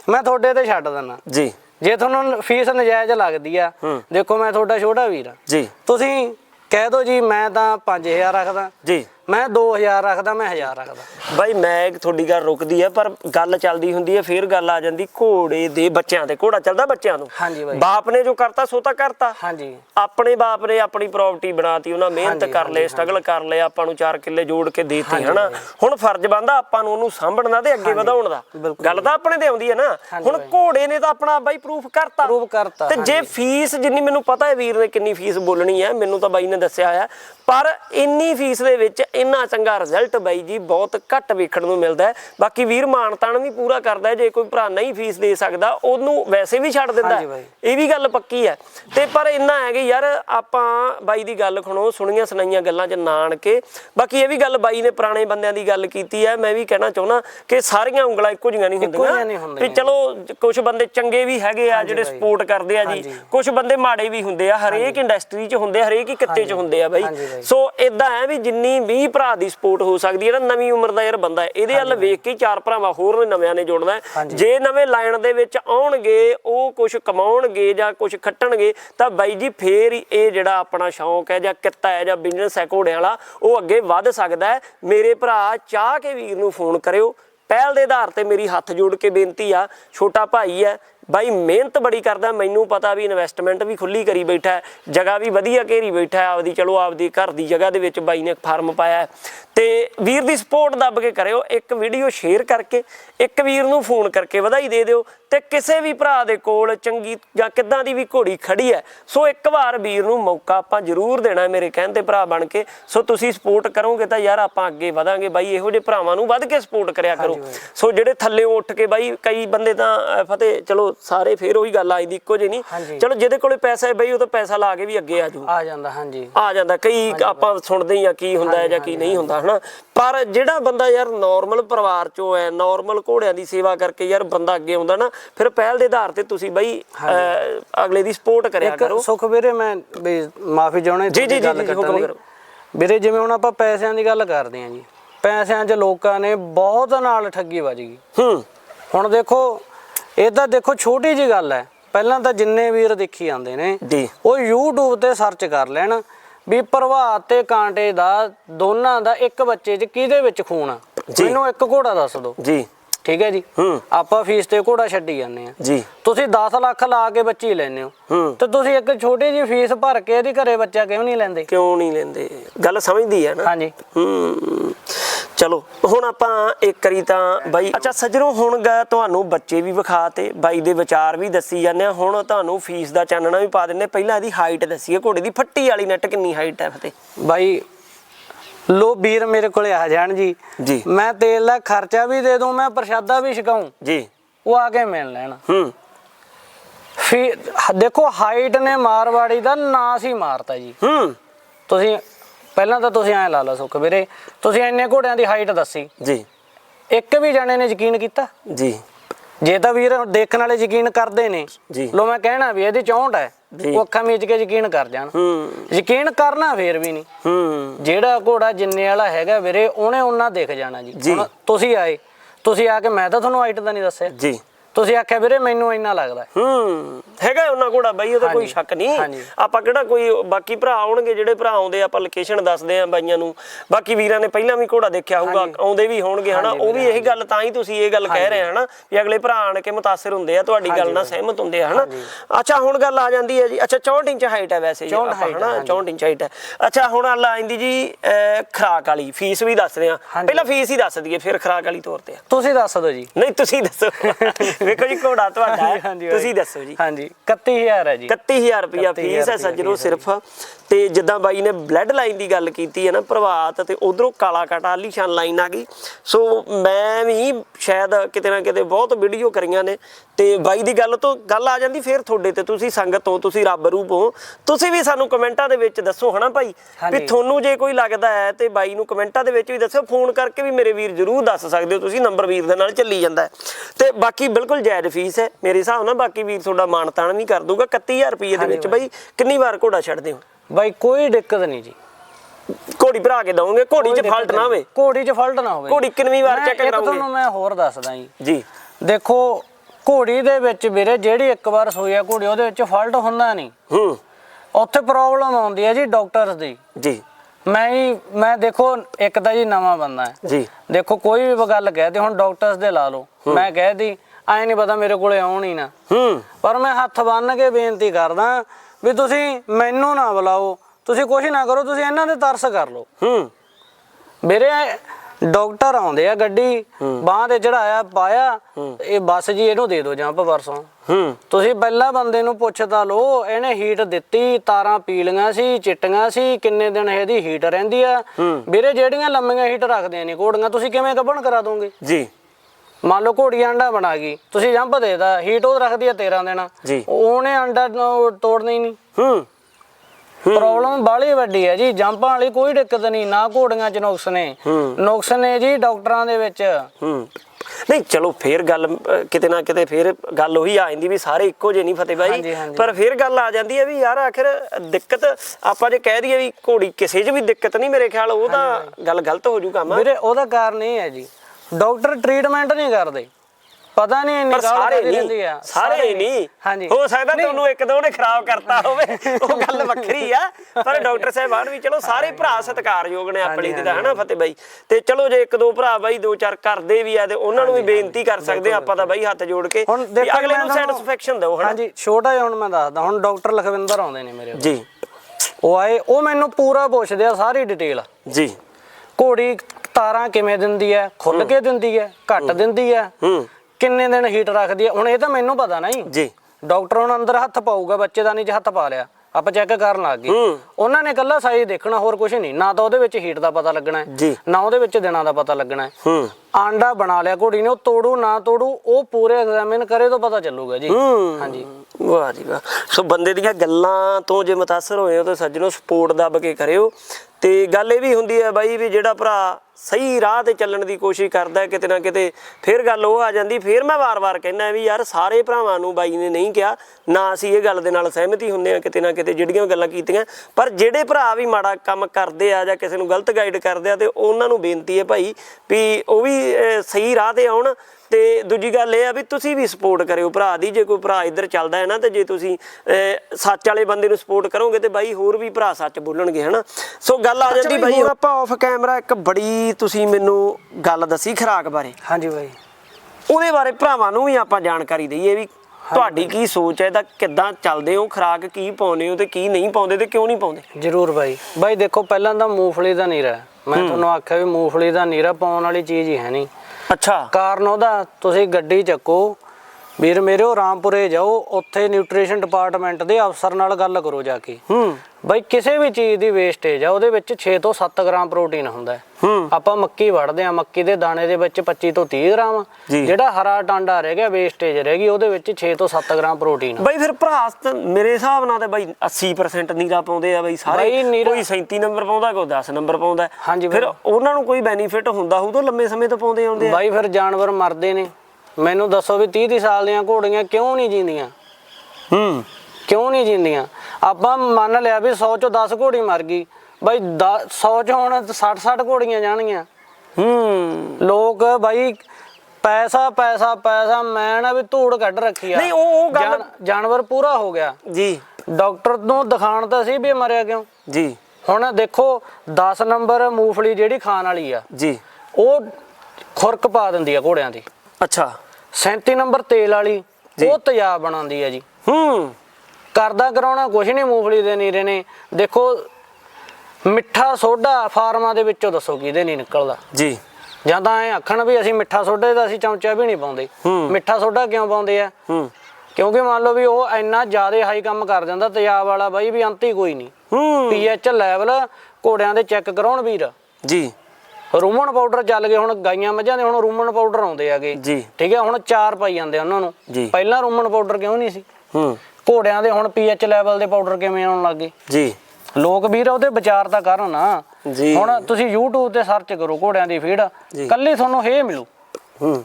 ਮੈਂ ਤੁਹਾਡੇ ਤੇ ਛੱਡ ਦਿੰਦਾ। ਜੀ। ਜੇ ਤੁਹਾਨੂੰ ਫੀਸ ਨਜਾਇਜ਼ ਲੱਗਦੀ ਆ। ਦੇਖੋ ਮੈਂ ਤੁਹਾਡਾ ਛੋਟਾ ਵੀਰ ਆ। ਜੀ। ਤੁਸੀਂ ਕਹਿ ਦਿਓ ਜੀ ਮੈਂ ਤਾਂ 5000 ਰੱਖਦਾ। ਜੀ। ਮੈਂ 2000 ਰੱਖਦਾ ਮੈਂ 1000 ਰੱਖਦਾ। ਬਾਈ ਮੈਂ ਇੱਕ ਤੁਹਾਡੀ ਗੱਲ ਰੁਕਦੀ ਹੈ ਪਰ ਗੱਲ ਚੱਲਦੀ ਹੁੰਦੀ ਹੈ ਫੇਰ ਗੱਲ ਆ ਜਾਂਦੀ ਘੋੜੇ ਦੇ ਬੱਚਿਆਂ ਤੇ। ਘੋੜਾ ਚੱਲਦਾ ਬੱਚਿਆਂ ਨੂੰ? ਹਾਂਜੀ ਬਾਈ। ਬਾਪ ਨੇ ਜੋ ਕਰਤਾ ਸੋ ਤਾਂ ਕਰਤਾ। ਹਾਂਜੀ। ਆਪਣੇ ਬਾਪ ਨੇ ਆਪਣੀ ਪ੍ਰਾਪਰਟੀ ਬਣਾਤੀ ਉਹਨਾਂ ਮਿਹਨਤ ਕਰ ਲਏ ਸਟਰਗਲ ਕਰ ਲਏ ਆਪਾਂ ਨੂੰ 4 ਕਿੱਲੇ ਜੋੜ ਕੇ ਦੇਤੀ ਹਨਾ? ਹੁਣ ਫਰਜ਼ ਬੰਦਾ ਆਪਾਂ ਨੂੰ ਉਹਨੂੰ ਸਾਂਭਣ ਤੇ ਅੱਗੇ ਵਧਾਉਣ ਦਾ। ਗੱਲ ਤਾਂ ਆਪਣੇ ਤੇ ਆਉਂਦੀ ਹੈ ਨਾ। ਹੁਣ। ਘੋੜੇ ਨੇ ਤਾਂ ਆਪਣਾ ਬਾਈ ਪ੍ਰੂਫ ਕਰਤਾ। Proof ਕਰਤਾ, ਤੇ ਜੇ ਫੀਸ ਜਿੰਨੀ ਮੈਨੂੰ ਪਤਾ ਹੈ ਵੀਰ ਨੇ ਕਿੰਨੀ ਫੀਸ ਬੋਲਣੀ ਹੈ ਮੈਨੂੰ ਤਾਂ ਬਾਈ ਨੇ ਦੱਸਿਆ ਹੋਇਆ। ਪਰ ਇੰਨੀ ਫੀਸ ਦੇ ਵਿੱਚ ਇੰਨਾ ਚੰਗਾ ਰਿਜ਼ਲਟ ਬਾਈ ਜੀ ਬਹੁਤ ਘੱਟ ਵੇਖਣ ਨੂੰ ਮਿਲਦਾ ਹੈ ਬਾਕੀ ਵੀਰ ਮਾਨਤਾਨ ਵੀ ਪੂਰਾ ਕਰਦਾ ਜੇ ਕੋਈ ਭਰਾ ਨਹੀਂ ਫੀਸ ਦੇ ਸਕਦਾ ਉਹਨੂੰ ਵੈਸੇ ਵੀ ਛੱਡ ਦਿੰਦਾ। ਇਹ ਵੀ ਗੱਲ ਪੱਕੀ ਹੈ ਤੇ ਪਰ ਇੰਨਾ ਹੈ ਕਿ ਯਾਰ ਆਪਾਂ ਬਾਈ ਦੀ ਗੱਲ ਖਣੋ ਸੁਣੀਆਂ ਸੁਣਾਈਆਂ ਗੱਲਾਂ 'ਚ ਨਾਣ ਕੇ ਬਾਕੀ ਇਹ ਵੀ ਗੱਲ ਬਾਈ ਨੇ ਪੁਰਾਣੇ ਬੰਦਿਆਂ ਦੀ ਗੱਲ ਕੀਤੀ ਹੈ ਮੈਂ ਵੀ ਕਹਿਣਾ ਚਾਹੁੰਦਾ ਕਿ ਸਾਰੀਆਂ ਉਂਗਲਾਂ ਇੱਕੋ ਜਿਹੀਆਂ ਨਹੀਂ ਹੁੰਦੀਆਂ ਹੁੰਦੀਆਂ। ਚਲੋ ਕੁਝ ਬੰਦੇ ਚੰਗੇ ਵੀ ਹੈਗੇ ਆ ਜਿਹੜੇ। ਸਪੋਰਟ ਕਰਦੇ ਆ ਜੀ। ਕੁਝ ਬੰਦੇ ਮਾੜੇ ਵੀ ਹੁੰਦੇ ਆ ਹਰੇਕ ਇੰਡਸਟਰੀ 'ਚ ਹੁੰਦੇ ਹਰੇਕ ਹੀ ਕਿੱਤੇ 'ਚ ਹੁੰਦੇ ਆ ਬਾਈ। ਸੋ ਇਦਾਂ ਹੈ ਵੀ ਜਿੰਨੀ ਵੀ ਭਰਾ ਦੀ ਸਪੋਰਟ ਹੋ ਸਕਦੀ ਹੈ ਨਾ ਨਵੀਂ ਉਮਰ ਦਾ ਯਾਰ ਬੰਦਾ ਹੈ। ਇਹਦੇ ਵੱਲ ਵੇਖ ਕੇ ਚਾਰ ਭਰਾਵਾਂ ਹੋਰ ਨੇ ਨਵਿਆਂ ਨੇ ਜੋੜਨਾ। ਜੇ ਨਵੇਂ ਲਾਈਨ ਦੇ ਵਿੱਚ ਆਉਣਗੇ ਉਹ ਕੁਝ ਕਮਾਉਣਗੇ ਜਾਂ ਕੁਝ ਖੱਟਣਗੇ ਤਾਂ ਬਾਈ ਜੀ ਫੇਰ ਹੀ ਇਹ ਜਿਹੜਾ ਆਪਣਾ ਸ਼ੌਂਕ ਹੈ ਜਾਂ ਕਿੱਤਾ ਹੈ ਜਾਂ ਬਿਜ਼ਨਸ ਹੈ ਘੋੜਿਆਂ ਵਾਲਾ ਉਹ ਅੱਗੇ ਵੱਧ ਸਕਦਾ ਹੈ। ਮੇਰੇ ਭਰਾ ਚਾਹ ਕੇ ਵੀਰ ਨੂੰ ਫੋਨ ਕਰਿਓ। ਪਹਿਲ ਦੇ ਆਧਾਰ ਤੇ ਮੇਰੀ ਹੱਥ ਜੋੜ ਕੇ ਬੇਨਤੀ ਆ ਛੋਟਾ ਭਾਈ ਹੈ ਬਾਈ ਮਿਹਨਤ ਬੜੀ ਕਰਦਾ ਮੈਨੂੰ ਪਤਾ ਵੀ ਇਨਵੈਸਟਮੈਂਟ ਵੀ ਖੁੱਲੀ ਕਰੀ ਬੈਠਾ ਹੈ ਜਗ੍ਹਾ ਵੀ ਵਧੀਆ ਘੇਰੀ ਬੈਠਾ ਹੈ ਆਪਦੀ ਚਲੋ ਆਪਦੀ ਘਰ ਦੀ ਜਗ੍ਹਾ ਦੇ ਵਿੱਚ ਬਾਈ ਨੇ ਫਾਰਮ ਪਾਇਆ। ਤੇ ਵੀਰ ਦੀ ਸਪੋਰਟ ਦੱਬ ਕੇ ਕਰਿਓ ਇੱਕ ਵੀਡੀਓ ਸ਼ੇਅਰ ਕਰਕੇ ਇੱਕ ਵੀਰ ਨੂੰ ਫੋਨ ਕਰਕੇ ਵਧਾਈ ਦੇ ਦਿਓ ਤੇ ਕਿਸੇ ਵੀ ਭਰਾ ਦੇ ਕੋਲ ਚੰਗੀ ਜਾਂ ਕਿੱਦਾਂ ਦੀ ਵੀ ਘੋੜੀ ਖੜੀ ਹੈ ਸੋ ਇੱਕ ਵਾਰ ਵੀਰ ਨੂੰ ਮੌਕਾ ਆਪਾਂ ਜ਼ਰੂਰ ਦੇਣਾ ਹੈ ਮੇਰੇ ਕਹਿਣ ਤੇ ਭਰਾ ਬਣ ਕੇ। ਸੋ ਤੁਸੀਂ ਸਪੋਰਟ ਕਰੋਗੇ ਤਾਂ ਯਾਰ ਆਪਾਂ ਅੱਗੇ ਵਧਾਂਗੇ ਬਾਈ ਇਹੋ ਜਿਹੇ ਭਰਾਵਾਂ ਨੂੰ ਵੱਧ ਕੇ ਸਪੋਰਟ ਕਰਿਆ ਕਰੋ। ਸੋ ਜਿਹੜੇ ਥੱਲੇ ਉੱਠ ਕੇ ਬਾਈ ਕਈ ਬੰਦੇ ਤਾਂ ਫਤਿਹ ਚਲੋ ਸਾਰੇ ਫੇਰ ਉਹੀ ਗੱਲ ਆਈਦੀ ਇੱਕੋ ਜਿਹੀ ਨਹੀਂ। ਚਲੋ ਜਿਹਦੇ ਕੋਲੇ ਪੈਸਾ ਹੈ ਬਈ ਉਹ ਤਾਂ ਪੈਸਾ ਲਾ ਕੇ ਵੀ ਅੱਗੇ ਆ ਜੂ ਆ ਜਾਂਦਾ ਹਾਂਜੀ। ਆ ਜਾਂਦਾ ਕਈ ਆਪਾਂ ਸੁਣਦੇ ਹੀ ਆ ਕੀ ਹੁੰਦਾ ਹੈ ਜਾਂ ਕੀ ਨਹੀਂ ਹੁੰਦਾ ਹਨਾ। ਪਰ ਜਿਹੜਾ ਬੰਦਾ ਯਾਰ ਨਾਰਮਲ ਪਰਿਵਾਰ ਚੋਂ ਹੈ ਨਾਰਮਲ ਘੋੜਿਆਂ ਦੀ ਸੇਵਾ ਕਰਕੇ ਯਾਰ ਬੰਦਾ ਅੱਗੇ ਆਉਂਦਾ ਨਾ ਫਿਰ ਪਹਿਲ ਦੇ ਆਧਾਰ ਤੇ ਤੁਸੀਂ ਬਈ ਅਗਲੇ ਦੀ ਸਪੋਰਟ ਕਰਿਆ ਕਰੋ। ਸੁਖ ਵੀਰੇ ਮੈਂ ਮਾਫੀ ਚਾਹੁੰਦਾ ਜੀ, ਜੀ, ਜੀ, ਹੁਕਮ। ਕਰੋ। ਵੀਰੇ ਜਿਵੇਂ ਹੁਣ ਆਪਾਂ ਪੈਸਿਆਂ ਦੀ ਗੱਲ ਕਰਦੇ ਆਂ ਜੀ। ਪੈਸਿਆਂ 'ਚ ਲੋਕਾਂ ਨੇ ਬਹੁਤ ਨਾਲ ਠੱਗੀ ਵੱਜ ਗਈ। ਹੂੰ। ਹੁਣ ਦੇਖੋ ਇਹ ਤਾਂ ਦੇਖੋ ਛੋਟੀ ਜੀ ਗੱਲ ਹੈ। ਪਹਿਲਾਂ ਤਾਂ ਜਿੰਨੇ ਵੀਰ ਦੇਖੀ ਜਾਂਦੇ ਨੇ ਜੀ। ਉਹ YouTube ਤੇ ਸਰਚ ਕਰ ਲੈਣ ਵੀ ਪ੍ਰਭਾਤ ਤੇ ਕਾਂਟੇ ਦਾ ਦੋਨਾਂ ਦਾ ਇੱਕ ਬੱਚੇ 'ਚ ਕਿਹਦੇ ਵਿੱਚ ਖੂਨ ਆ। ਮੈਨੂੰ ਇੱਕ ਘੋੜਾ ਦੱਸ ਦਿਓ। ਜੀ। ਠੀਕ ਹੈ ਜੀ? ਹੂੰ। ਆਪਾਂ ਫੀਸ ਤੇ ਘੋੜਾ ਛੱਡੀ ਜਾਂਦੇ ਆ ਜੀ। ਤੁਸੀਂ 10 ਲੱਖ ਲਾ ਕੇ ਬੱਚੀ ਲੈਨੇ ਹੋ। ਹੂੰ। ਤੇ ਤੁਸੀਂ ਇੱਕ ਛੋਟੀ ਜੀ ਫੀਸ ਭਰ ਕੇ ਇਹਦੀ ਘਰੇ ਬੱਚਾ ਕਿਉਂ ਨਹੀਂ ਲੈਂਦੇ? ਕਿਉਂ ਨਹੀਂ ਲੈਂਦੇ? ਗੱਲ ਸਮਝਦੀ ਹੈ ਨਾ। ਹਾਂਜੀ। ਹੂੰ। ਚਲੋ ਹੁਣ ਆਪਾਂ ਇੱਕ ਕਰੀ ਤਾਂ ਬਾਈ ਅੱਛਾ ਸੱਜਣੋ ਹੁਣ ਗਾ ਤੁਹਾਨੂੰ ਬੱਚੇ ਵੀ ਵਿਖਾਤੇ ਬਾਈ ਦੇ ਵਿਚਾਰ ਵੀ ਦੱਸੀ ਜਾਂਦੇ ਆ। ਹੁਣ ਤੁਹਾਨੂੰ ਫੀਸ ਦਾ ਚਾਨਣਾ ਵੀ ਪਾ ਦਿੰਨੇ ਪਹਿਲਾਂ ਇਹਦੀ ਹਾਈਟ ਦੱਸੀਏ ਘੋੜੇ ਦੀ ਫੱਟੀ ਵਾਲੀ ਨੈਟ ਕਿੰਨੀ ਹਾਈਟ ਹੈ ਫਤੇ ਬਾਈ ਲੋ ਵੀਰ ਮੇਰੇ ਕੋਲੇ ਆ ਜਾਣ ਜੀ। ਜੀ। ਮੈਂ ਤੇਲ ਦਾ ਖਰਚਾ ਵੀ ਦੇ ਦੂੰ ਮੈਂ ਪ੍ਰਸ਼ਾਦਾ ਵੀ ਛਕਾਉਂ। ਜੀ। ਉਹ ਆ ਕੇ ਮਿਲ ਲੈਣ। ਹੂੰ। ਫਿਰ ਦੇਖੋ ਹਾਈਟ ਨੇ ਮਾਰਵਾੜੀ ਦਾ ਨਾਸ ਹੀ ਮਾਰਤਾ ਜੀ। ਹੂੰ। ਤੁਸੀਂ ਪਹਿਲਾਂ ਤਾਂ ਤੁਸੀਂ ਐ ਲਾ ਲਓ ਸੁੱਖ ਵੀਰੇ ਤੁਸੀਂ ਇੰਨੇ ਘੋੜਿਆਂ ਦੀ ਹਾਈਟ ਦੱਸੀ। ਜੀ। ਇੱਕ ਵੀ ਜਣੇ ਨੇ ਯਕੀਨ ਕੀਤਾ? ਜੀ। ਜੇ ਤਾਂ ਵੀਰ ਦੇਖਣ ਵਾਲੇ ਯਕੀਨ ਕਰਦੇ ਨੇ ਜੀ। ਲੋ ਮੈਂ ਕਹਿਣਾ ਵੀ ਇਹਦੀ 64 ਹੈ। ਉਹ ਅੱਖਾਂ ਮੀਚ ਕੇ ਯਕੀਨ ਕਰ ਜਾਣ। ਹੂੰ। ਯਕੀਨ ਕਰਨਾ ਫੇਰ ਵੀ ਨਹੀਂ। ਹੂੰ। ਜਿਹੜਾ ਘੋੜਾ ਜਿੰਨੇ ਵਾਲਾ ਹੈਗਾ ਵੀਰੇ ਉਹਨੇ ਉਹਨਾਂ ਦਿਖ ਜਾਣਾ ਜੀ। ਤੁਸੀਂ ਆਏ ਤੁਸੀਂ ਆ ਕੇ ਮੈਂ ਤਾਂ ਤੁਹਾਨੂੰ ਹਾਈਟ ਦਾ ਨਹੀਂ ਦੱਸਿਆ। ਜੀ। ਤੁਸੀਂ ਆਖਿਆ ਵੀਰੇ ਮੈਨੂੰ ਇੰਨਾ ਲੱਗਦਾ ਹੂੰ। ਹੈਗਾ ਉਹਨਾਂ ਕੋਲ ਬਾਈ ਉਹਦਾ ਕੋਈ ਸ਼ੱਕ ਨਹੀਂ। ਆਪਾਂ ਕਿਹੜਾ ਕੋਈ ਬਾਕੀ ਭਰਾ ਆਉਣਗੇ ਜਿਹੜੇ ਭਰਾ ਆਉਂਦੇ ਆਪਾਂ ਲੋਕੇਸ਼ਨ ਦੱਸਦੇ ਆ ਬਾਈਆਂ ਨੂੰ। ਬਾਕੀ ਵੀਰਾਂ ਨੇ ਪਹਿਲਾਂ ਵੀ ਘੋੜਾ ਦੇਖਿਆ ਹੋਊਗਾ ਆਉਂਦੇ ਵੀ ਹੋਣਗੇ ਹਨਾ? ਉਹ ਵੀ ਇਹੀ ਗੱਲ ਤਾਂ ਹੀ ਤੁਸੀਂ ਇਹ ਗੱਲ ਕਹਿ ਰਹੇ ਹਨਾ? ਵੀ ਅਗਲੇ ਭਰਾ ਆਣ ਕੇ ਮੁਤਾਸਰ ਹੁੰਦੇ ਆ ਤੁਹਾਡੀ ਗੱਲ ਨਾਲ ਸਹਿਮਤ ਹੁੰਦੇ ਆ ਹਨਾ? ਅੱਛਾ ਹੁਣ ਗੱਲ ਆ ਜਾਂਦੀ ਹੈ ਜੀ। ਅੱਛਾ 64 ਇੰਚ ਹਾਈਟ ਹੈ ਵੈਸੇ ਜੀ 64 ਆਪਾਂ height ਹਨਾ? ਹੈ, 64 ਇੰਚ ਹਾਈਟ ਹੈ। ਅੱਛਾ ਹੁਣ ਆ ਆਂਦੀ ਜੀ ਖੁਰਾਕ ਵਾਲੀ ਫੀਸ ਵੀ ਦੱਸ ਰਹੇ ਆ। ਪਹਿਲਾਂ ਫੀਸ ਹੀ ਦੱਸ ਦਈਏ ਫਿਰ ਖੁਰਾਕ ਵਾਲੀ ਤੌਰ ਤੇ। ਤੁਸੀਂ ਦੱਸ ਦਿਓ ਜੀ। ਨਹੀਂ ਤੁਸੀਂ ਦੱਸੋ। ਵੇਖੋ ਜੀ ਘੋੜਾ ਤੁਹਾਡਾ ਹੈ ਹਾਂਜੀ, ਤੁਸੀਂ ਦੱਸੋ ਜੀ। ਹਾਂਜੀ 31000 ਹੈ ਜੀ। 31000 ਰੁਪਿਆ 31,000 ਫੀਸ ਹੈ ਸੱਜਣੋ ਸਿਰਫ। ਤੇ ਜਿੱਦਾਂ ਬਾਈ ਨੇ ਬਲੱਡ ਲਾਈਨ ਦੀ ਗੱਲ ਕੀਤੀ ਹੈ ਨਾ ਪ੍ਰਭਾਤ ਤੇ ਉਧਰੋਂ ਕਾਲਾ ਕਾਟਾ ਆਲੀਸ਼ਾਨ ਲਾਈਨ ਆ ਗਈ। ਸੋ ਮੈਂ ਵੀ ਸ਼ਾਇਦ ਕਿਤੇ ਨਾ ਕਿਤੇ ਬਹੁਤ ਵੀਡੀਓ ਕਰੀਆਂ ਨੇ। ਤੇ ਬਾਈ ਦੀ ਗੱਲ ਤੋਂ ਗੱਲ ਆ ਜਾਂਦੀ ਫੇਰ ਤੁਹਾਡੇ ਤੇ ਤੁਸੀਂ ਸੰਗਤ ਹੋ ਤੁਸੀਂ ਰੱਬ ਰੂਪ ਹੋ। ਤੁਸੀਂ ਵੀ ਸਾਨੂੰ ਕਮੈਂਟਾਂ ਦੇ ਵਿੱਚ ਦੱਸੋ ਹਨਾ ਭਾਈ? ਵੀ ਹਾਂਜੀ। ਤੁਹਾਨੂੰ ਜੇ ਕੋਈ ਲੱਗਦਾ ਹੈ ਤੇ ਬਾਈ ਨੂੰ ਕਮੈਂਟਾਂ ਦੇ ਵਿੱਚ ਵੀ ਦੱਸੋ ਫੋਨ ਕਰਕੇ ਵੀ ਮੇਰੇ ਵੀਰ ਜਰੂਰ ਦੱਸ ਸਕਦੇ ਹੋ। ਤੁਸੀਂ ਨੰਬਰ ਵੀਰ ਦੇ ਨਾਲ ਚੱਲੀ ਜਾਂਦਾ ਹੈ। ਤੇ ਬਾਕੀ ਬਿਲਕੁਲ ਜਾਇਜ਼ ਫੀਸ ਹੈ। ਮੇਰੇ ਹਿਸਾਬ ਨਾਲ ਬਾਕੀ ਵੀਰ ਤੁਹਾਡਾ ਮਾਣ ਤਾਣ ਵੀ ਕਰ ਦੂਗਾ 31000 ਰੁਪਏ ਦੇ ਵਿੱਚ ਬਾਈ। ਕਿੰਨੀ ਵਾਰ ਘੋੜਾ ਛੱਡਦੇ ਹੋ? ਬਾਈ ਕੋਈ ਦਿੱਕਤ ਨਹੀਂ ਜੀ। ਘੋੜੀ ਭਰਾ ਕੇ ਦਵੋਗੇ? ਘੋੜੀ 'ਚ ਫਾਲਟ ਨਾ ਹੋਵੇ। ਘੋੜੀ 'ਚ ਫਾਲਟ ਨਾ ਹੋਵੇ। ਘੋੜੀ ਕਿੰਨੀ ਵਾਰ ਚੈੱਕ ਇੱਕ ਕਰਾਓਗੇ? ਤੁਹਾਨੂੰ ਮੈਂ ਹੋਰ ਦੱਸਦਾ ਜੀ। ਜੀ। ਦੇਖੋ ਘੋੜੀ ਦੇ ਵਿੱਚ ਵੀਰੇ ਜਿਹੜੀ ਇੱਕ ਵਾਰ ਸੋਈ ਆ ਘੋੜੀ ਉਹਦੇ ਵਿੱਚ ਫਾਲਟ ਹੁੰਦਾ ਨਹੀਂ। ਹੂੰ। ਉੱਥੇ ਪ੍ਰੋਬਲਮ ਆਉਂਦੀ ਹੈ ਜੀ ਡਾਕਟਰਸ ਦੀ। ਜੀ। ਮੈਂ ਹੀ ਮੈਂ ਦੇਖੋ ਇੱਕ ਤਾਂ ਜੀ ਨਵਾਂ ਬੰਦਾ ਹੈ। ਜੀ। ਦੇਖੋ ਕੋਈ ਵੀ ਗੱਲ ਕਹਦੇ ਹੁਣ ਡਾਕਟਰਸ ਦੇ ਲਾ ਲਓ। ਮੈਂ ਕਹਿਦੀ ਐ ਨਹੀਂ ਪਤਾ ਮੇਰੇ ਕੋਲੇ ਆਉਣ ਹੀ ਨਾ। ਹੂੰ। ਪਰ ਮੈਂ ਹੱਥ ਬੰਨ ਕੇ ਬੇਨਤੀ ਕਰਦਾ ਵੀ ਤੁਸੀਂ ਮੈਨੂੰ ਨਾ ਬੁਲਾਓ ਤੁਸੀਂ ਕੁਛ ਨਾ ਕਰੋ ਤੁਸੀਂ ਇਹਨਾਂ ਦੇ ਤਰਸ ਕਰ ਲਓ। ਹੂੰ। ਮੇਰੇ ਡਾਕਟਰ ਆਉਂਦੇ ਆ ਗੱਡੀ ਬਾਹ ਤੇ ਚੜਾਇਆ ਪਾਇਆ ਇਹ ਬੱਸ ਜੀ ਇਹਨੂੰ ਦੇ ਦਿਓ ਜੰਪ ਪਰਸੋਂ। ਹੂੰ। ਤੁਸੀਂ ਪਹਿਲਾਂ ਬੰਦੇ ਨੂੰ ਪੁੱਛ ਤਾਂ ਲਓ ਇਹਨੇ ਹੀਟ ਦਿੱਤੀ ਤਾਰਾਂ ਪੀਲੀਆਂ ਸੀ ਚਿੱਟੀਆਂ ਸੀ ਕਿੰਨੇ ਦਿਨ ਇਹਦੀ ਹੀਟ ਰਹਿੰਦੀ ਆ। ਵੀਰੇ ਜਿਹੜੀਆਂ ਲੰਮੀਆਂ ਹੀਟ ਰੱਖਦੇ ਨੇ ਘੋੜੀਆਂ ਤੁਸੀਂ ਕਿਵੇਂ ਗੱਭਣ ਕਰਾ ਦੋਗੇ? ਜੀ। ਮੰਨ ਲਓ ਘੋੜੀ ਅੰਡਾ ਬਣਾ ਗਈ ਤੁਸੀਂ ਜੰਪ ਦੇਦਾ ਹੀਟ ਉਹ ਰੱਖਦੀ ਆ 13 ਦਿਨ। ਜੀ। ਉਹਨੇ ਅੰਡਾ ਨੂੰ ਤੋੜਨਾ ਹੀ ਨਹੀਂ। ਹੂੰ ਪ੍ਰੋਬਲਮ ਬਾਲੀ ਵੱਡੀ ਹੈ ਜੀ ਜੰਪਾਂ ਵਾਲੀ ਕੋਈ ਦਿੱਕਤ ਨਹੀਂ ਨਾ ਘੋੜੀਆਂ 'ਚ ਨੁਕਸ ਨੇ। ਨੁਕਸ ਨੇ ਜੀ ਡਾਕਟਰਾਂ ਦੇ ਵਿੱਚ। ਹੂੰ। ਨਹੀਂ ਚਲੋ ਫੇਰ ਗੱਲ ਅਹ, ਕਿਤੇ ਨਾ ਕਿਤੇ ਫੇਰ ਗੱਲ ਉਹੀ ਆ ਜਾਂਦੀ ਵੀ ਸਾਰੇ ਇੱਕੋ ਜਿਹੇ ਨਹੀਂ ਫਤਿਹ ਬਾਈ। ਹਾਂਜੀ। ਪਰ ਫੇਰ ਗੱਲ ਆ ਜਾਂਦੀ ਹੈ ਵੀ ਯਾਰ ਆਖਿਰ ਦਿੱਕਤ ਆਪਾਂ ਜੇ ਕਹਿ ਦਈਏ ਵੀ ਘੋੜੀ ਕਿਸੇ 'ਚ ਵੀ ਦਿੱਕਤ ਨਹੀਂ ਮੇਰੇ ਖਿਆਲ ਉਹ ਤਾਂ ਗੱਲ ਗਲਤ ਹੋ ਜੂ ਕੰਮ। ਵੀਰੇ ਉਹਦਾ ਕਾਰਨ ਇਹ ਹੈ ਜੀ ਡਾਕਟਰ ਟ੍ਰੀਟਮੈਂਟ ਨਹੀਂ ਕਰਦੇ। ਪਤਾ ਨਹੀਂ ਇੰਨੀ ਪਰ ਸਾਰੇ ਨਹੀਂ ਆ। ਸਾਰੇ ਨਹੀਂ। ਹਾਂਜੀ। ਹੋ ਸਕਦਾ ਤੁਹਾਨੂੰ ਇੱਕ ਦੋ ਨੇ ਖਰਾਬ ਕਰਤਾ ਹੋਵੇ ਉਹ ਗੱਲ ਵੱਖਰੀ ਆ। ਪਰ ਡਾਕਟਰ ਸਾਹਿਬਾਨ ਵੀ ਚਲੋ ਸਾਰੇ ਭਰਾ ਸਤਿਕਾਰਯੋਗ ਨੇ ਆਪਣੀ ਦੀ ਤਾਂ ਹਨਾ ਫਤਿਹ ਬਾਈ? ਤੇ ਚਲੋ ਜੇ ਇੱਕ ਦੋ ਭਰਾ ਬਾਈ ਦੋ ਚਾਰ ਕਰਦੇ ਵੀ ਆ ਤੇ ਉਹਨਾਂ ਨੂੰ ਵੀ ਬੇਨਤੀ ਕਰ ਸਕਦੇ ਆ ਆਪਾਂ ਤਾਂ ਬਾਈ ਹੱਥ ਜੋੜ ਕੇ। ਹੁਣ ਵੀ ਦੇਖੋ ਅਗਲੇ ਨੂੰ ਸੈਟੀਸਫੈਕਸ਼ਨ ਦਿਓ ਹਨਾ? ਹਾਂਜੀ ਛੋਟਾ ਜਿਹਾ ਹੁਣ ਮੈਂ ਦੱਸਦਾ। ਹੁਣ ਡਾਕਟਰ ਲਖਵਿੰਦਰ ਆਉਂਦੇ ਨੇ ਮੇਰੇ। ਜੀ। ਉਹ ਆਏ ਉਹ ਮੈਨੂੰ ਪੂਰਾ ਪੁੱਛਦੇ ਆ ਸਾਰੀ ਡਿਟੇਲ ਜੀ। ਘੋੜੀ ਤਾਰਾਂ ਕਿਵੇਂ ਦਿੰਦੀ ਹੈ। ਖੁੱਲ ਕੇ ਦਿੰਦੀ ਹੈ ਘੱਟ ਦਿੰਦੀ ਹੈ। ਕਿੰਨੇ ਦਿਨ ਹੀਟ ਰੱਖਦੀ ਹੈ ਹੁਣ ਇਹ ਤਾਂ ਮੈਨੂੰ ਪਤਾ ਨਹੀਂ ਜੀ। ਡਾਕਟਰ ਹੁਣ ਅੰਦਰ ਹੱਥ ਪਾਊਗਾ ਬੱਚੇਦਾਨੀ 'ਚ ਹੱਥ ਪਾ ਲਿਆ। ਆਪਾਂ ਚੈੱਕ ਕਰਨ ਲੱਗ ਗਏ। ਉਹਨਾਂ ਨੇ ਕੱਲਾ ਸਾਈਜ਼ ਦੇਖਣਾ ਹੋਰ ਕੁਝ ਨਹੀਂ ਨਾ ਤਾਂ ਉਹਦੇ ਵਿੱਚ ਹੀਟ ਦਾ ਪਤਾ ਲੱਗਣਾ ਹੈ ਜੀ। ਨਾ ਉਹਦੇ ਵਿੱਚ ਦਿਨਾਂ ਦਾ ਪਤਾ ਲੱਗਣਾ ਹੈ। ਆਂਡਾ ਬਣਾ ਲਿਆ ਘੋੜੀ ਨੇ ਉਹ ਤੋੜੂ ਨਾ ਤੋੜੂ ਉਹ ਪੂਰੇ ਐਗਜ਼ਾਮਿਨ ਕਰੇ ਤਾਂ ਪਤਾ ਚੱਲੂਗਾ ਜੀ। ਹਾਂਜੀ। ਵਾਹ ਜੀ ਵਾਹ। ਸੋ ਬੰਦੇ ਦੀਆਂ ਗੱਲਾਂ ਤੋਂ ਜੇ ਮਤਾਸਰ ਹੋਏ ਹੋ ਤਾਂ ਸੱਜਣੋ ਸਪੋਰਟ ਦੱਬ ਕੇ ਕਰਿਓ। ਤੇ ਗੱਲ ਇਹ ਵੀ ਹੁੰਦੀ ਹੈ ਬਾਈ ਵੀ ਜਿਹੜਾ ਭਰਾ ਸਹੀ ਰਾਹ ਤੇ ਚੱਲਣ ਦੀ ਕੋਸ਼ਿਸ਼ ਕਰਦਾ ਕਿਤੇ ਨਾ ਕਿਤੇ ਫਿਰ ਗੱਲ ਉਹ ਆ ਜਾਂਦੀ, ਫਿਰ ਮੈਂ ਵਾਰ-ਵਾਰ ਕਹਿੰਦਾ ਵੀ ਯਾਰ ਸਾਰੇ ਭਰਾਵਾਂ ਨੂੰ ਬਾਈ ਨੇ ਨਹੀਂ ਕਿਹਾ, ਨਾ ਅਸੀਂ ਇਹ ਗੱਲ ਦੇ ਨਾਲ ਸਹਿਮਤੀ ਹੁੰਦੇ ਆ ਕਿਤੇ ਨਾ ਕਿਤੇ ਜਿਹੜੀਆਂ ਗੱਲਾਂ ਕੀਤੀਆਂ, ਪਰ ਜਿਹੜੇ ਭਰਾ ਵੀ ਮਾੜਾ ਕੰਮ ਕਰਦੇ ਆ ਜਾਂ ਕਿਸੇ ਨੂੰ ਗਲਤ ਗਾਈਡ ਕਰਦੇ ਆ ਤੇ ਉਹਨਾਂ ਨੂੰ ਬੇਨਤੀ ਹੈ ਭਾਈ ਵੀ ਉਹ ਵੀ ਸਹੀ ਰਾਹ ਤੇ ਆਉਣ ਤੇ ਦੂਜੀ ਗੱਲ ਇਹ ਆ ਵੀ ਤੁਸੀਂ ਵੀ ਸਪੋਰਟ ਕਰਿਓ ਭਰਾ ਦੀ ਜੇ ਕੋਈ ਭਰਾ ਇੱਧਰ ਚੱਲਦਾ ਹੈ ਨਾ ਤੇ ਜੇ ਤੁਸੀਂ ਸੱਚ ਵਾਲੇ ਬੰਦੇ ਨੂੰ ਸਪੋਰਟ ਕਰੋਗੇ ਤੇ ਬਾਈ ਹੋਰ ਵੀ ਭਰਾ ਸੱਚ ਬੋਲਣਗੇ ਹਨਾ? ਸੋ ਗੱਲ ਆ ਜਾਂਦੀ ਬਾਈ ਆਪਾਂ ਆਫ ਕੈਮਰਾ ਇੱਕ ਬੜੀ ਤੁਸੀਂ ਮੈਨੂੰ ਗੱਲ ਦੱਸੀ ਖਰਾਕ ਬਾਰੇ। ਹਾਂਜੀ ਬਾਈ। ਉਹਦੇ ਬਾਰੇ ਭਰਾਵਾਂ ਨੂੰ ਵੀ ਆਪਾਂ ਜਾਣਕਾਰੀ ਦਈਏ ਵੀ ਤੁਹਾਡੀ ਕੀ ਸੋਚ ਹੈ ਇਹਦਾ ਕਿੱਦਾਂ ਚੱਲਦੇ ਹੋ ਖਰਾਕ ਕੀ ਪਾਉਂਦੇ ਹੋ ਤੇ ਕੀ ਨਹੀਂ ਪਾਉਂਦੇ ਤੇ ਕਿਉਂ ਨਹੀਂ ਪਾਉਂਦੇ? ਜ਼ਰੂਰ ਬਾਈ। ਬਾਈ ਦੇਖੋ ਪਹਿਲਾਂ ਤਾਂ ਮੂੰਗਫਲੀ ਦਾ ਨੀਰਾ। ਮੈਂ ਤੁਹਾਨੂੰ ਆਖਿਆ ਵੀ ਮੂੰਗਫਲੀ ਦਾ ਨੀਰਾ ਪਾਉਣ ਵਾਲੀ ਚੀਜ਼ ਹੀ ਹੈ ਨਹੀਂ। ਅੱਛਾ। ਕਾਰਨ ਉਹਦਾ ਤੁਸੀਂ ਗੱਡੀ ਚੱਕੋ। ਵੀਰ ਮੇਰੇ ਉਹ ਰਾਮਪੁਰੇ ਜਾਓ ਉੱਥੇ ਨਿਊਟ੍ਰੀਸ਼ਨ ਡਿਪਾਰਟਮੈਂਟ ਦੇ ਅਫਸਰ ਨਾਲ ਗੱਲ ਕਰੋ ਜਾ ਕੇ। ਹੂੰ। ਬਾਈ ਕਿਸੇ ਵੀ ਚੀਜ਼ ਦੀ ਵੇਸਟੇਜ ਆ ਉਹਦੇ ਵਿੱਚ 6 ਤੋਂ 7 ਗ੍ਰਾਮ ਪ੍ਰੋਟੀਨ ਹੁੰਦਾ ਹੈ। ਹੂੰ। ਆਪਾਂ ਮੱਕੀ ਵੜਦੇ ਆ ਮੱਕੀ ਦੇ ਦਾਣੇ ਦੇ ਵਿੱਚ 25 ਤੋਂ 30 ਗ੍ਰਾਮ। ਜਿਹੜਾ ਹਰਾ ਟਾਂਡਾ ਰਹਿ ਗਿਆ ਵੇਸਟੇਜ ਰਹਿ ਗਈ ਉਹਦੇ ਵਿੱਚ 6 ਤੋਂ 7 ਗ੍ਰਾਮ ਪ੍ਰੋਟੀਨ ਬਾਈ ਫਿਰ ਭਰਾ ਮੇਰੇ ਹਿਸਾਬ ਨਾਲ ਤਾਂ ਬਾਈ 80% ਨੀਰਾ ਪਾਉਂਦੇ ਆ ਬਾਈ ਸਾਰੇ। ਕੋਈ 37 ਨੰਬਰ ਪਾਉਂਦਾ ਕੋਈ 10 ਨੰਬਰ ਪਾਉਂਦਾ। ਹਾਂਜੀ ਫਿਰ। ਉਹਨਾਂ ਨੂੰ ਕੋਈ ਬੈਨੀਫਿਟ ਹੁੰਦਾ ਹੋਊ ਤਾਂ ਲੰਮੇ ਸਮੇਂ ਤੋਂ ਪਾਉਂਦੇ ਆਉਂਦੇ ਆ। ਬਾਈ ਫਿਰ ਜਾਨਵਰ ਮਰਦੇ ਨੇ। ਮੈਨੂੰ ਦੱਸੋ ਵੀ 30 30 ਸਾਲ ਦੀਆਂ ਘੋੜੀਆਂ ਕਿਉਂ ਨਹੀਂ ਜਿੰਦੀਆਂ? ਹੂੰ। ਕਿਉਂ ਨਹੀਂ ਜਿੰਦੀਆਂ? ਆਪਾਂ ਮੰਨ ਲਿਆ ਵੀ 100 ਚੋਂ 10 ਘੋੜੀ ਮਰ ਗਈ ਬਾਈ 100 ਚ ਹੁਣ 60 60 ਘੋੜੀਆਂ ਜਾਣਗੀਆਂ। ਹੂੰ। ਲੋਕ ਬਾਈ ਪੈਸਾ ਪੈਸਾ ਪੈਸਾ ਮੈਂ ਨਾ ਵੀ ਧੂੜ ਕੱਢ ਰੱਖੀ ਆ। ਨਹੀਂ, ਉਹ- ਉਹ ਗੱਲ- ਜਾਨ- ਜਾਨਵਰ ਪੂਰਾ ਹੋ ਗਿਆ। ਜੀ। ਡਾਕਟਰ ਨੂੰ ਦਿਖਾਣ ਤਾਂ ਸੀ ਵੀ ਮਰਿਆ ਕਿਉਂ। ਜੀ। ਹੁਣ ਦੇਖੋ 10 ਨੰਬਰ ਮੂੰਗਫਲੀ ਜਿਹੜੀ ਖਾਣ ਵਾਲੀ ਆ ਜੀ। ਉਹ ਖੁਰਕ ਪਾ ਦਿੰਦੀ ਆ ਘੋੜਿਆਂ ਦੀ। ਅੱਛਾ। 37 ਨੰਬਰ ਤੇਲ ਵਾਲੀ ਉਹ ਤੇਜ਼ਾਬ ਬਣਾਉਂਦੀ ਆ ਜੀ। ਹੂੰ। ਕਰਦਾ ਕਰਾਉਣਾ ਕੁਛ ਨਹੀਂ ਮੂੰਗਫਲੀ ਦੇ ਨੀਰੇ ਨੇ। ਦੇਖੋ ਮਿੱਠਾ ਸੋਡਾ ਫਾਰਮਾਂ ਦੇ ਵਿੱਚੋਂ ਦੱਸੋ ਕਿਹਦੇ ਨਹੀਂ ਨਿਕਲਦਾ। ਜੀ। ਜਾਂ ਤਾਂ ਐ ਆਖਣ ਵੀ ਅਸੀਂ ਮਿੱਠਾ ਸੋਡੇ ਦਾ ਅਸੀਂ ਚਮਚਾ ਵੀ ਨਹੀਂ ਪਾਉਂਦੇ। ਹੂੰ। ਮਿੱਠਾ ਸੋਡਾ ਕਿਉਂ ਪਾਉਂਦੇ ਆ? ਹੂੰ। ਕਿਉਂਕਿ ਮੰਨ ਲਓ ਵੀ ਉਹ ਇੰਨਾ ਜ਼ਿਆਦਾ ਹਾਈ ਕੰਮ ਕਰ ਜਾਂਦਾ ਤੇਜ਼ਾਬ ਵਾਲਾ ਬਾਈ ਵੀ ਅੰਤ ਹੀ ਕੋਈ ਨਹੀਂ। ਹੂੰ। ਪੀਐਚ ਲੈਵਲ ਘੋੜਿਆਂ ਦੇ ਚੈੱਕ ਕਰਾਉਣ ਵੀਰ। ਜੀ। ਰੂਮਨ ਪਾਊਡਰ ਚੱਲ ਗਏ ਹੁਣ ਗਾਈਆਂ ਮੱਝਾਂ ਦੇ ਹੁਣ ਰੂਮਨ ਪਾਊਡਰ ਆਉਂਦੇ ਆਗੇ ਜੀ। ਠੀਕ ਹੈ ਹੁਣ ਚਾਰ ਪਾਈ ਜਾਂਦੇ ਉਹਨਾਂ ਨੂੰ। ਜੀ। ਪਹਿਲਾਂ ਰੂਮਨ ਪਾਊਡਰ ਕਿਉਂ ਨਹੀਂ ਸੀ? ਹੂੰ। ਘੋੜਿਆਂ ਦੇ ਹੁਣ ਪੀਐਚ ਲੈਵਲ ਦੇ ਪਾਊਡਰ ਕਿਵੇਂ ਆਉਣ ਲੱਗੇ ਜੀ। ਲੋਕ ਵੀਰ ਉਹਦੇ ਵਿਚਾਰ ਤਾਂ ਕਰਨ ਨਾ। ਜੀ। ਹੁਣ ਤੁਸੀਂ YouTube ਤੇ ਸਰਚ ਕਰੋ ਘੋੜਿਆਂ ਦੀ ਫੀਡ। ਕੱਲੀ ਤੁਹਾਨੂੰ ਇਹ ਮਿਲੂ। ਹੂੰ।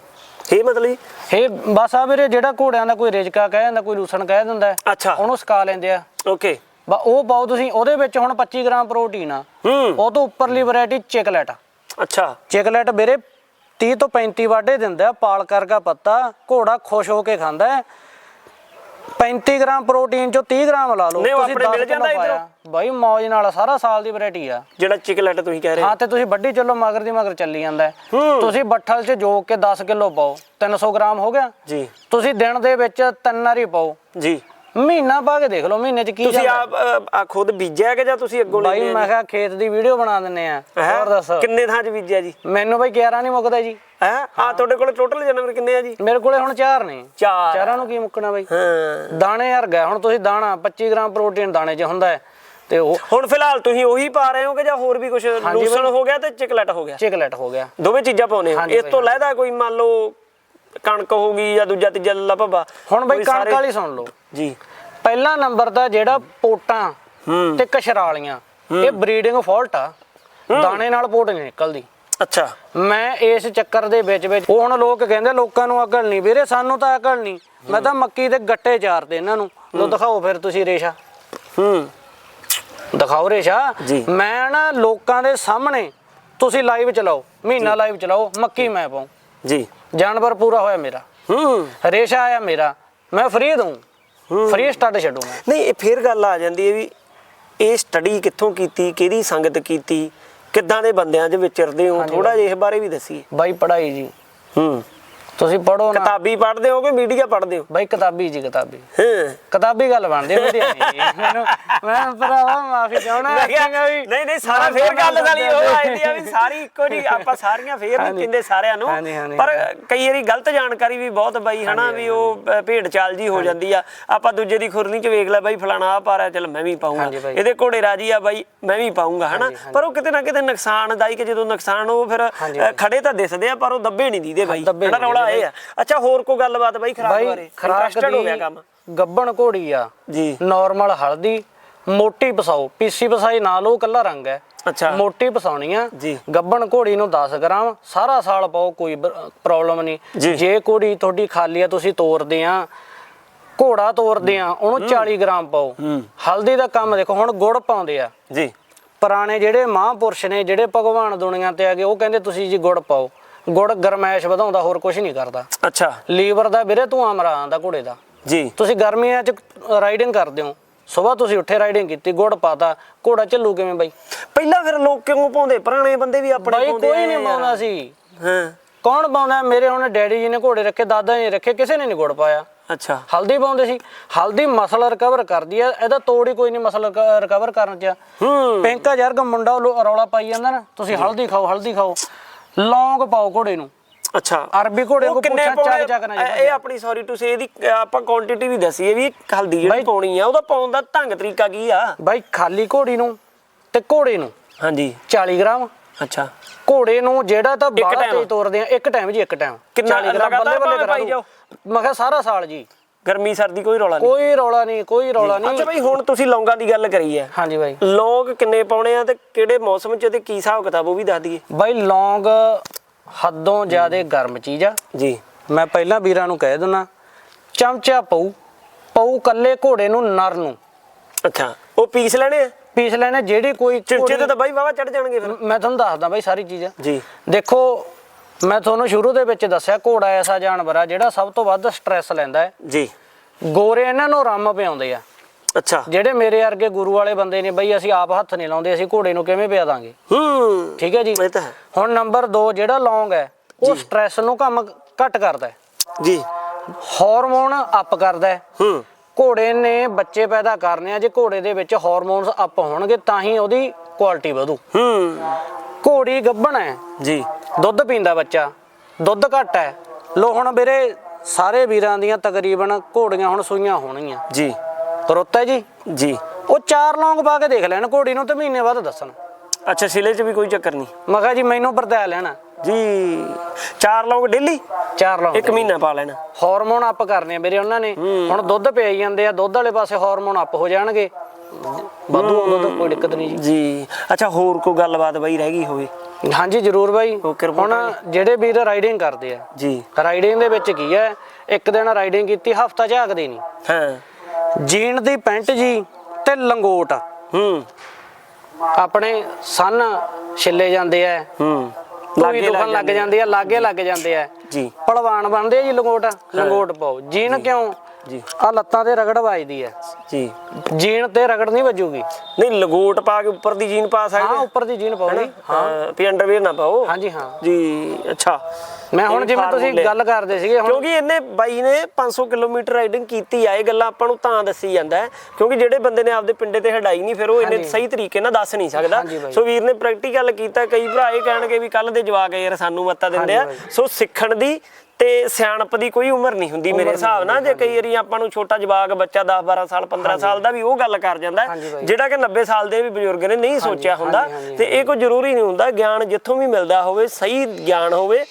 ਇਹ ਮਤਲਬ ਇਹ ਬਸ ਆ ਵੀਰੇ ਜਿਹੜਾ ਘੋੜਿਆਂ ਦਾ ਕੋਈ ਰਿਜਕਾ ਕਹਿ ਜਾਂਦਾ ਕੋਈ ਲੂਸਣ ਕਹਿ ਦਿੰਦਾ ਅੱਛਾ। ਉਹਨੂੰ ਸਕਾ ਲੈਂਦੇ ਆ। ਓਕੇ। ਬਾ ਉਹ ਪਾਓ ਤੁਸੀਂ ਉਹਦੇ ਵਿੱਚ ਹੁਣ 25 ਗ੍ਰਾਮ ਪ੍ਰੋਟੀਨ ਆ। ਹੂੰ। ਉਹ ਤੋਂ ਉੱਪਰਲੀ ਵੈਰਾਈਟੀ ਚਿਕਲੈਟ ਆ। ਅੱਛਾ। ਚਿਕਲੈਟ ਵੀਰੇ 30 ਤੋਂ 35 ਵਾਢੇ ਦਿੰਦਾ ਪਾਲ ਕਰਕਾ ਪੱਤਾ ਘੋੜਾ ਖੁਸ਼ ਹੋ ਕੇ ਖਾਂਦਾ ਹੈ। 35 ਗ੍ਰਾਮ ਪ੍ਰੋਟੀਨ ਚੋਂ 30 ਗ੍ਰਾਮ ਲਾ ਲਓ ਨਹੀਂ, ਉਹ ਤੁਸੀਂ ਆਪਣੇ 10 ਮਿਲ ਜਾਂਦਾ ਪਾਇਆ। ਬਾਈ ਮੌਜ ਨਾਲ ਸਾਰਾ ਸਾਲ ਦੀ ਵੈਰਾਈਟੀ ਆ। ਜਿਹੜਾ ਚਿਕਲੈਟ ਤੁਸੀਂ ਕਹਿ ਰਹੇ ਹੋ। ਤੇ ਤੁਸੀਂ ਵੱਡੀ ਚੱਲੋ ਮਗਰ ਦੀ ਮਗਰ ਚੱਲੀ ਜਾਂਦਾ। ਤੁਸੀਂ ਬੱਠਲ 'ਚ ਜੋਗ ਕੇ 10 ਕਿਲੋ ਪਾਓ 300 ਗ੍ਰਾਮ ਹੋ ਗਿਆ। ਜੀ। ਤੁਸੀਂ ਦਿਨ ਦੇ ਵਿੱਚ ਤਿੰਨ ਵਾਰੀ ਪਾਓ। ਜੀ। ਮਹੀਨਾ ਪਾ ਕੇ ਦੇਖ ਲਓ ਮਹੀਨੇ 'ਚ ਕੀ ਤੁਸੀਂ ਆਪ ਅ, ਆ ਖੁਦ ਬੀਜਿਆ ਕਿ ਜਾਂ ਤੁਸੀਂ ਅੱਗੋਂ ਬਾਈ ਲੈਂਦੇ ਮੈਂ ਕਿਹਾ ਖੇਤ ਦੀ ਵੀਡੀਓ ਬਣਾ ਦਿੰਨੇ ਆ। ਹੈਂ? ਹੋਰ ਦੱਸ। ਕਿੰਨੇ ਥਾਂ 'ਚ ਬੀਜਿਆ ਜੀ? ਮੈਨੂੰ ਬਾਈ 11 ਨਹੀਂ ਮੁੱਕਦਾ ਜੀ। ਹੈ? ਆ ਤੁਹਾਡੇ ਕੋਲ ਟੋਟਲ ਜਾਨਵਰ ਕਿੰਨੇ ਆ ਜੀ? ਮੇਰੇ ਕੋਲੇ ਹੁਣ ਚਾਰ ਨੇ। ਚਾਰ। ਚਾਰਾਂ ਨੂੰ ਕੀ ਮੁੱਕਣਾ ਬਾਈ? ਹਾਂ। ਦਾਣੇ ਵਰਗਾ ਹੁਣ ਤੁਸੀਂ ਦਾਣਾ 25 ਗ੍ਰਾਮ ਪ੍ਰੋਟੀਨ ਦਾਣੇ 'ਚ ਹੁੰਦਾ ਹੈ। ਤੇ ਉਹ ਹੁਣ ਫਿਲਹਾਲ ਤੁਸੀਂ ਉਹੀ ਪਾ ਰਹੇ ਹੋ ਕਿ ਜਾਂ ਹੋਰ ਵੀ ਕੁਝ ਲੂਸਣ ਹੋ ਗਿਆ ਤੇ ਚਿਕਲੈਟ ਹੋ ਗਿਆ? ਚਿਕਲੈਟ ਹੋ ਗਿਆ। ਦੋਵੇਂ ਚੀਜ਼ਾਂ ਪਾਉਨੇ ਹੋ। ਹਾਂਜੀ ਇਸ ਤੋਂ ਲੈਦਾ ਕੋਈ ਮੰਨ ਲਓ ਕਣਕ ਹੋਊਗੀ ਜਾਂ ਦੂਜਾ ਤੀਜਾ ਲੱਲਾ ਭੱਬਾ। ਹੁਣ ਬਾਈ ਕਣਕ ਵਾਲੀ ਸੁਣ ਲਓ। ਜੀ। ਪਹਿਲਾ ਨੰਬਰ ਦਾ ਜਿਹੜਾ ਪੋਟਾਂ ਹੂੰ। ਤੇ ਕਸ਼ਰਾਲੀਆਂ ਇਹ ਬਰੀਡਿੰਗ ਫਾਲਟ ਆ। ਦਾਣੇ ਨਾਲ ਪੋਟ ਨਹੀਂ ਨਿਕਲਦੀ। ਅੱਛਾ। ਮੈਂ ਇਸ ਚੱਕਰ ਦੇ ਵਿੱਚ ਵਿੱਚ ਉਹ ਹੁਣ ਲੋਕ ਕਹਿੰਦੇ ਲੋਕਾਂ ਨੂੰ ਅਕਲ ਨਹੀਂ ਵੀਰੇ ਸਾਨੂੰ ਤਾਂ ਅਕਲ ਨਹੀਂ। ਮੈਂ ਤਾਂ ਮੱਕੀ ਦੇ ਗੱਟੇ ਚਾਰਦੇ ਇਹਨਾਂ ਨੂੰ। ਲੋ ਦਿਖਾਓ ਫਿਰ ਤੁਸੀਂ ਰੇਸ਼ਾ। ਹੂੰ। ਦਿਖਾਓ ਰੇਸ਼ਾ। ਮੈਂ ਨਾ ਲੋਕਾਂ ਦੇ ਸਾਹਮਣੇ ਤੁਸੀਂ ਲਾਈਵ ਚਲਾਓ। ਮਹੀਨਾ ਲਾਈਵ ਚਲਾਓ। ਮੱਕੀ ਮੈਂ ਪਾਉ। ਜੀ। ਜਾਨਵਰ ਪੂਰਾ ਹੋਇਆ ਮੇਰਾ। ਹੂੰ। ਰੇਸ਼ਾ ਆਇਆ ਮੇਰਾ। ਮੈਂ ਫ੍ਰੀ ਦਊਂ ਫ੍ਰੀ ਸਟਾਰਟ ਛੱਡੂ ਮੈਂ। ਨਹੀਂ ਇਹ ਫੇਰ ਗੱਲ ਆ ਜਾਂਦੀ ਹੈ ਵੀ ਇਹ ਸਟੱਡੀ ਕਿੱਥੋਂ ਕੀਤੀ ਕਿਹਦੀ ਸੰਗਤ ਕੀਤੀ ਕਿੱਦਾਂ ਦੇ ਬੰਦਿਆਂ 'ਚ ਵਿਚਰਦੇ ਹੋ? ਥੋੜਾ ਜਿਹਾ ਇਸ ਬਾਰੇ ਵੀ ਦੱਸੀਏ। ਬਾਈ ਪੜਾਈ ਜੀ। ਹੂੰ। ਤੁਸੀਂ ਪੜੋ ਨਾ। ਕਿਤਾਬੀ ਪੜ੍ਹਦੇ ਹੋ ਕਿ ਮੀਡੀਆ ਪੜ੍ਹਦੇ ਹੋ? ਬਾਈ ਕਿਤਾਬੀ ਜੀ ਕਿਤਾਬੀ। ਹਾਂ। ਕਿਤਾਬੀ ਗੱਲ ਬਣਦੀ ਵਧੀਆ ਨਹੀਂ ਮੈਨੂੰ ਮੈਂ ਭਰਾਵਾ ਮਾਫੀ ਚਾਹਣਾ ਕਿਹਾ, ਨਹੀਂ ਨਹੀਂ ਸਾਰਾ ਫੇਰ ਗੱਲ ਵਾਲੀ ਉਹ ਆਈਦੀ ਆ ਵੀ ਸਾਰੀ ਇੱਕੋ ਜੀ ਆਪਾਂ ਸਾਰੀਆਂ ਫੇਰ ਨਹੀਂ। ਕਹਿੰਦੇ ਸਾਰਿਆਂ ਨੂੰ। ਪਰ ਕਈ ਵਾਰੀ ਗਲਤ ਜਾਣਕਾਰੀ ਵੀ ਬਹੁਤ ਬਈ ਹਨਾ ਵੀ ਉਹ ਭੇਡ ਚਾਲ ਜੀ ਹੋ ਜਾਂਦੀ ਆ। ਆਪਾਂ ਦੂਜੇ ਦੀ ਖੁਰਨੀ ਚ ਵੇਖ ਲੈ ਬਾਈ ਫਲਾਣਾ ਆ ਪਾਰਾ ਚਲ ਮੈਂ ਵੀ ਪਾਉਂਗਾ। ਇਹਦੇ ਘੋੜੇ ਰਾਜੀ ਆ ਬਾਈ ਮੈਂ ਵੀ ਪਾਉਂਗਾ ਹਨਾ। ਪਰ ਉਹ ਕਿਤੇ ਨਾ ਕਿਤੇ ਨੁਕਸਾਨਦਾਇਕ ਜਦੋਂ ਨੁਕਸਾਨ ਉਹ ਫਿਰ ਖੜੇ ਤਾਂ ਦਿਸਦੇ ਆ ਪਰ ਉਹ ਦੱਬੇ ਨਹੀਂ ਦੀਦੇ ਬਾਈ। ਜਿਹੜਾ ਨਹੀਂ ਰੌਲਾ ਇਹ ਆ। ਅੱਛਾ ਹੋਰ ਕੋਈ ਗੱਲਬਾਤ ਬਾਈ ਖਰਾਬ ਬਾਈ ਬਾਰੇ? ਖਰਾਕ ਹੋ ਗਿਆ ਕੰਮ? ਗੱਬਣ ਘੋੜੀ ਆ। ਜੀ। ਨਾਰਮਲ ਹਲਦੀ ਮੋਟੀ ਪਸਾਓ। ਪੀਸੀ ਪਸਾਈ ਨਾ ਲਓ ਕੱਲਾ ਰੰਗ ਹੈ। ਅੱਛਾ। ਮੋਟੀ ਪਸਾਉਣੀ ਆ। ਜੀ। ਗੱਬਣ ਘੋੜੀ ਨੂੰ 10 ਗ੍ਰਾਮ ਸਾਰਾ ਸਾਲ ਪਾਓ ਕੋਈ ਪ੍ਰੋਬਲਮ। ਨਹੀਂ। ਜੇ। ਘੋੜੀ ਤੁਹਾਡੀ ਖਾਲੀ ਆ ਤੁਸੀਂ ਤੋਰਦੇ ਆ ਘੋੜਾ ਤੋਰਦੇ ਆ ਉਹਨੂੰ 40 ਗ੍ਰਾਮ ਪਾਓ। ਹਲਦੀ ਦਾ ਕੰਮ ਦੇਖੋ ਹੁਣ ਗੁੜ ਪਾਉਂਦੇ ਆ। ਜੀ। ਪੁਰਾਣੇ ਜਿਹੜੇ ਮਹਾਂਪੁਰਸ਼ ਨੇ ਜਿਹੜੇ ਭਗਵਾਨ ਦੁਨੀਆ ਤੇ ਆ ਗਏ ਉਹ ਕਹਿੰਦੇ ਤੁਸੀਂ ਜੀ ਗੁੜ ਪਾਓ। ਗੁੜ ਗਰਮੈਸ਼ ਵਧਾਉਂਦਾ ਹੋਰ ਕੁਝ ਨਹੀਂ ਕਰਦਾ। ਅੱਛਾ। ਲੀਵਰ ਦਾ ਵੀਰੇ ਧੂਆਂ ਮਰਾ ਆਂਦਾ ਘੋੜੇ ਦਾ। ਜੀ। ਤੁਸੀਂ ਗਰਮੀਆਂ 'ਚ ਰਾਈਡਿੰਗ ਕਰਦੇ ਹੋ। ਸਵੇਰ ਤੁਸੀਂ ਉੱਠੇ ਰਾਈਡਿੰਗ ਕੀਤੀ ਗੁੜ ਪਾਤਾ ਘੋੜਾ ਚੱਲੂ ਕਿਵੇਂ ਬਾਈ? ਪਹਿਲਾਂ ਫਿਰ ਲੋਕ ਕਿਉਂ ਪਾਉਂਦੇ? ਪੁਰਾਣੇ ਬੰਦੇ ਵੀ ਆਪਣੇ ਬਾਈ ਪਾਉਂਦੇ ਕੋਈ ਨਹੀਂ। ਪਾਉਂਦਾ ਸੀ। ਹਾਂ। ਕੌਣ ਪਾਉਂਦਾ? ਮੇਰੇ ਹੁਣ ਡੈਡੀ ਜੀ ਨੇ ਘੋੜੇ ਰੱਖੇ ਦਾਦਾ ਨੇ ਰੱਖੇ ਕਿਸੇ ਨੇ ਨਹੀਂ ਗੁੜ ਪਾਇਆ। ਅੱਛਾ। ਹਲਦੀ ਪਾਉਂਦੇ ਸੀ। ਹਲਦੀ ਮਸਲ ਰਿਕਵਰ ਕਰਦੀ ਆ ਇਹਦਾ ਤੋੜ ਹੀ ਕੋਈ ਨਹੀਂ ਮਸਲ ਰਿਕਵਰ ਕਰਨ ਚ। ਹੂੰ। ਪਿੰਕਾ ਯਾਰ ਮੁੰਡਾ ਉਹ ਲੋ- ਰੌਲਾ ਪਾਈ ਜਾਂਦਾ ਨਾ ਤੁਸੀਂ ਹਲਦੀ ਖਾਓ ਹਲਦੀ ਖਾਓ। ਲੌਂਗ ਪਾਓ ਘੋੜੇ ਨੂੰ। ਅੱਛਾ। ਅਰਬੀ ਘੋੜੇ ਕੋ ਕਿੰਨੇ ਪੁੱਛਾਂ ਪਾਉਣੇ ਚੱਕ ਚੱਕ ਨਾ ਇਹ- ਇਹ ਆਪਣੀ ਸੌਰੀ ਤੁਸੀਂ ਇਹਦੀ ਆਪਾਂ ਕੁਆਂਟੀਟੀ ਵੀ ਦੱਸੀ ਹੈ ਵੀ ਇਹ ਹਲਦੀ ਜਿਹੜੀ ਪਾਉਣੀ ਆ ਉਹਦਾ ਪਾਉਣ ਦਾ ਢੰਗ ਤਰੀਕਾ ਕੀ ਆ? ਬਾਈ ਖਾਲੀ ਘੋੜੀ ਨੂੰ ਤੇ ਘੋੜੇ ਨੂੰ। ਹਾਂਜੀ। 40 ਗ੍ਰਾਮ। ਅੱਛਾ। ਘੋੜੇ ਨੂੰ ਜਿਹੜਾ ਤਾਂ time? ਤੇਜ਼ ਤੋਰਦੇ ਆ ਇੱਕ ਟਾਈਮ ਜੀ ਇੱਕ ਟਾਈਮ ਕਿੰਨਾ ਲਗਾਤਾਰ ਭਾਵੇਂ ਕਰਾ ਪਾਈ ਦਿਓ। ਮੈਂ ਕਿਹਾ ਸਾਰਾ ਸਾਲ ਜੀ। ਗਰਮੀ ਸਰਦੀ ਕੋਈ ਰੌਲਾ ਨਹੀਂ। ਕੋਈ ਰੌਲਾ ਨਹੀਂ ਕੋਈ ਰੌਲਾ ਨਹੀਂ। ਅੱਛਾ ਬਈ ਹੁਣ ਤੁਸੀਂ ਲੌਂਗਾਂ ਦੀ ਗੱਲ ਕਰੀ ਹੈ। ਹਾਂਜੀ ਬਾਈ। ਲੌਂਗ ਕਿੰਨੇ ਪਾਉਣੇ ਆ ਤੇ ਕਿਹੜੇ ਮੌਸਮ 'ਚ ਤੇ ਕੀ ਹਿਸਾਬ ਕਿਤਾਬ ਉਹ ਵੀ ਦੱਸ ਦਈਏ। ਬਾਈ ਲੌਂਗ ਹੱਦੋਂ ਜ਼ਿਆਦੇ ਗਰਮ ਚੀਜ਼ ਆ। ਜੀ। ਮੈਂ ਪਹਿਲਾਂ ਵੀਰਾਂ ਨੂੰ ਕਹਿ ਦਿੰਦਾ ਚਮਚਾ ਪਊ ਪਊ ਕੱਲੇ ਘੋੜੇ ਨੂੰ ਨਰ ਨੂੰ। ਅੱਛਾ ਉਹ ਪੀਸ ਲੈਣੇ ਆ? ਪੀਸ ਲੈਣਾ ਜਿਹੜੀ ਕੋਈ ਘੋੜੀ- ਤੇ ਤਾਂ ਬਾਈ ਵਾਵਾ ਚੜ ਜਾਣਗੇ ਫਿਰ। ਮੈਂ ਤੁਹਾਨੂੰ ਦੱਸਦਾ ਬਾਈ ਸਾਰੀ ਚੀਜ਼। ਜੀ। ਦੇਖੋ ਮੈਂ ਤੁਹਾਨੂੰ ਸ਼ੁਰੂ ਦੇ ਵਿੱਚ ਦੱਸਿਆ ਘੋੜਾ ਐਸਾ ਜਾਨਵਰ ਆ ਜਿਹੜਾ ਸਭ ਤੋਂ ਵੱਧ ਸਟ੍ਰੈਸ ਲੈਂਦਾ ਹੈ। ਜੀ। ਗੋਰੇ ਇਹਨਾਂ ਨੂੰ ਰੰਮ ਪਿਆਉਂਦੇ ਆ। ਅੱਛਾ। ਜਿਹੜੇ ਮੇਰੇ ਵਰਗੇ ਗੁਰੂ ਵਾਲੇ ਬੰਦੇ ਨੇ ਬਈ ਅਸੀਂ ਆਪ ਹੱਥ ਨਹੀਂ ਲਾਉਂਦੇ ਅਸੀਂ ਘੋੜੇ ਨੂੰ ਕਿਵੇਂ ਪਿਆ ਦਾਂਗੇ? ਹੂੰ। ਠੀਕ ਹੈ ਜੀ? ਇਹ ਤਾਂ ਹੈ। ਹੁਣ ਨੰਬਰ 2 ਜਿਹੜਾ ਲੌਂਗ ਹੈ ਉਹ ਸਟ੍ਰੈਸ ਨੂੰ ਕੰਮ ਘੱਟ ਕਰਦਾ ਹੈ। ਜੀ। ਹਾਰਮੋਨ ਅਪ ਕਰਦਾ ਹੈ। ਹੂੰ। ਘੋੜੇ ਨੇ ਬੱਚੇ ਪੈਦਾ ਕਰਨੇ ਆ ਜੇ ਘੋੜੇ ਦੇ ਵਿੱਚ ਹਾਰਮੋਨਸ ਅਪ ਹੋਣਗੇ ਤਾਂ ਹੀ ਉਹਦੀ ਕੁਆਲਿਟੀ ਵਧੂ। ਹੂੰ। ਘੋੜੀ ਗੱਭਣ ਹੈ। ਜੀ। ਦੁੱਧ ਪੀਂਦਾ ਬੱਚਾ। ਦੁੱਧ ਘੱਟ ਹੈ। ਲੋ ਹੁਣ ਵੀਰੇ ਸਾਰੇ ਵੀਰਾਂ ਦੀਆਂ ਤਕਰੀਬਨ ਘੋੜੀਆਂ ਹੁਣ ਸੂਈਆਂ ਹੋਣਗੀਆਂ। ਜੀ। ਤੁਰਤ ਹੈ ਜੀ? ਜੀ। ਉਹ ਚਾਰ ਲੌਂਗ ਪਾ ਕੇ ਦੇਖ ਲੈਣ ਘੋੜੀ ਨੂੰ ਤੇ ਮਹੀਨੇ ਬਾਅਦ ਦੱਸਣ। ਅੱਛਾ ਸਿਲੇ 'ਚ ਵੀ ਕੋਈ ਚੱਕਰ ਨਹੀਂ। ਮੈਂ ਕਿਹਾ ਜੀ ਮੈਨੂੰ ਵਰਤਿਆ ਲੈਣਾ। ਜੀ। ਚਾਰ ਲੋਕ ਡੇਲੀ? ਚਾਰ ਲੌਂਗ। ਇੱਕ ਮਹੀਨਾ ਪਾ ਲੈਣਾ। ਹਾਰਮੋਨ ਅਪ ਕਰਨੇ ਆ ਵੀਰੇ ਉਹਨਾਂ ਨੇ। ਹੁਣ ਦੁੱਧ ਪਿਆਈ ਜਾਂਦੇ ਆ ਦੁੱਧ ਵਾਲੇ ਪਾਸੇ ਹਾਰਮੋਨ ਅਪ ਹੋ ਜਾਣਗੇ। ਵਾਧੂ ਆਉਂਦਾ ਤਾਂ ਕੋਈ ਦਿੱਕਤ ਨਹੀਂ ਜੀ। ਜੀ। ਅੱਛਾ ਹੋਰ ਕੋਈ ਗੱਲਬਾਤ ਬਈ ਰਹਿ ਗਈ ਹੋਵੇ? ਹਾਂਜੀ ਜ਼ਰੂਰ ਬਾਈ। ਹੁਣ ਜਿਹੜੇ ਵੀਰ ਰਾਈਡਿੰਗ ਕਰਦੇ ਆ ਜੀ। ਰਾਈਡਿੰਗ ਦੇ ਵਿੱਚ ਕੀ ਹੈ ਇੱਕ ਦਿਨ ਰਾਈਡਿੰਗ ਕੀਤੀ ਹਫਤਾ ਝਾਕਦੇ ਨਹੀਂ ਹਾਂ। ਜੀਨ ਦੀ ਪੈਂਟ ਜੀ ਤੇ ਲੰਗੋਟ। ਹੂੰ। ਆਪਣੇ ਸੰਨ ਛਿੱਲੇ ਜਾਂਦੇ ਆ। ਹੂੰ। ਲਾਗੇ ਦੁਖਣ ਲੱਗ ਜਾਂਦੇ ਆ। ਲਾਗੇ ਲੱਗ ਜਾਂਦੇ ਆ। ਜੀ। ਪਹਿਲਵਾਨ ਬਣਦੇ ਆ ਜੀ ਲੰਗੋਟ ਲੰਗੋਟ ਪਾਓ। ਜੀਨ ਕਿਉਂ? ਜੀ। ਆ ਲੱਤਾਂ ਤੇ ਰਗੜ ਵੱਜਦੀ ਆ ਜੀ। ਜੀਨ ਤੇ ਰਗੜ ਨਹੀਂ ਵੱਜੂਗੀ। ਨਹੀਂ ਲਗੋਟ ਪਾ ਕੇ ਉੱਪਰ ਦੀ ਜੀਨ ਪਾ ਹਾਂ ਸਕਦੇ ਉੱਪਰ ਦੀ ਜੀਨ ਜੀ ਹਾਂ ਵੀ ਅੰਡਰਵੇਅਰ ਨਾ ਪਾਓ? ਹਾਂਜੀ ਹਾਂ। ਜੀ ਅੱਛਾ। ਮੈਂ ਹੁਣ ਜਿਵੇਂ ਤੁਸੀਂ। ਗੱਲ ਕਰਦੇ ਸੀਗੇ ਹੁਣ ਕਿਉਂਕਿ ਇਹਨੇ ਬਾਈ ਨੇ 500 ਕਿਲੋਮੀਟਰ ਰਾਈਡਿੰਗ ਕੀਤੀ ਆ ਇਹ ਗੱਲਾਂ ਆਪਾਂ ਨੂੰ ਤਾਂ ਦੱਸੀ ਜਾਂਦਾ ਹੈ। ਕਿਉਂਕਿ ਜਿਹੜੇ ਬੰਦੇ ਨੇ ਆਪਦੇ ਪਿੰਡੇ ਤੇ ਹਡਾਈ ਨਹੀਂ ਫਿਰ ਉਹ ਇਹਨੇ ਸਹੀ ਤਰੀਕੇ ਨਾਲ ਦੱਸ ਨਹੀਂ ਸਕਦਾ। ਸੋ ਵੀਰ ਨੇ ਪ੍ਰੈਕਟੀਕਲ ਕੀਤਾ ਕਈ ਭਰਾ ਇਹ ਕਹਿਣਗੇ ਵੀ ਕੱਲ ਦੇ ਜਵਾਕ ਯਾਰ ਸਾਨੂੰ ਮੱਤਾ ਦਿੰਦੇ ਆ। ਸੋ ਸਿੱਖਣ ਦੀ ਤੇ ਸਿਆਣਪ ਦੀ ਕੋਈ ਉਮਰ ਨਹੀਂ ਹੁੰਦੀ ਮੇਰੇ ਹਿਸਾਬ ਨਾਲ। ਜੇ ਕਈ ਵਾਰੀ ਆਪਾਂ ਨੂੰ ਛੋਟਾ ਜਵਾਕ ਬੱਚਾ 10 12 ਸਾਲ 15 ਸਾਲ ਦਾ ਵੀ ਉਹ ਗੱਲ ਕਰ ਜਾਂਦਾ। ਜਿਹੜਾ ਕਿ 90 ਸਾਲ ਦੇ ਵੀ ਬਜ਼ੁਰਗ ਨੇ ਨਹੀਂ ਸੋਚਿਆ ਹੁੰਦਾ ਤੇ ਇਹ ਕੋਈ ਜ਼ਰੂਰੀ ਨਹੀਂ ਹੁੰਦਾ ਗਿਆਨ ਜਿੱਥੋਂ ਵੀ ਮਿਲਦਾ ਹੋਵੇ ਸਹੀ ਗਿਆਨ ਹੋਵੇ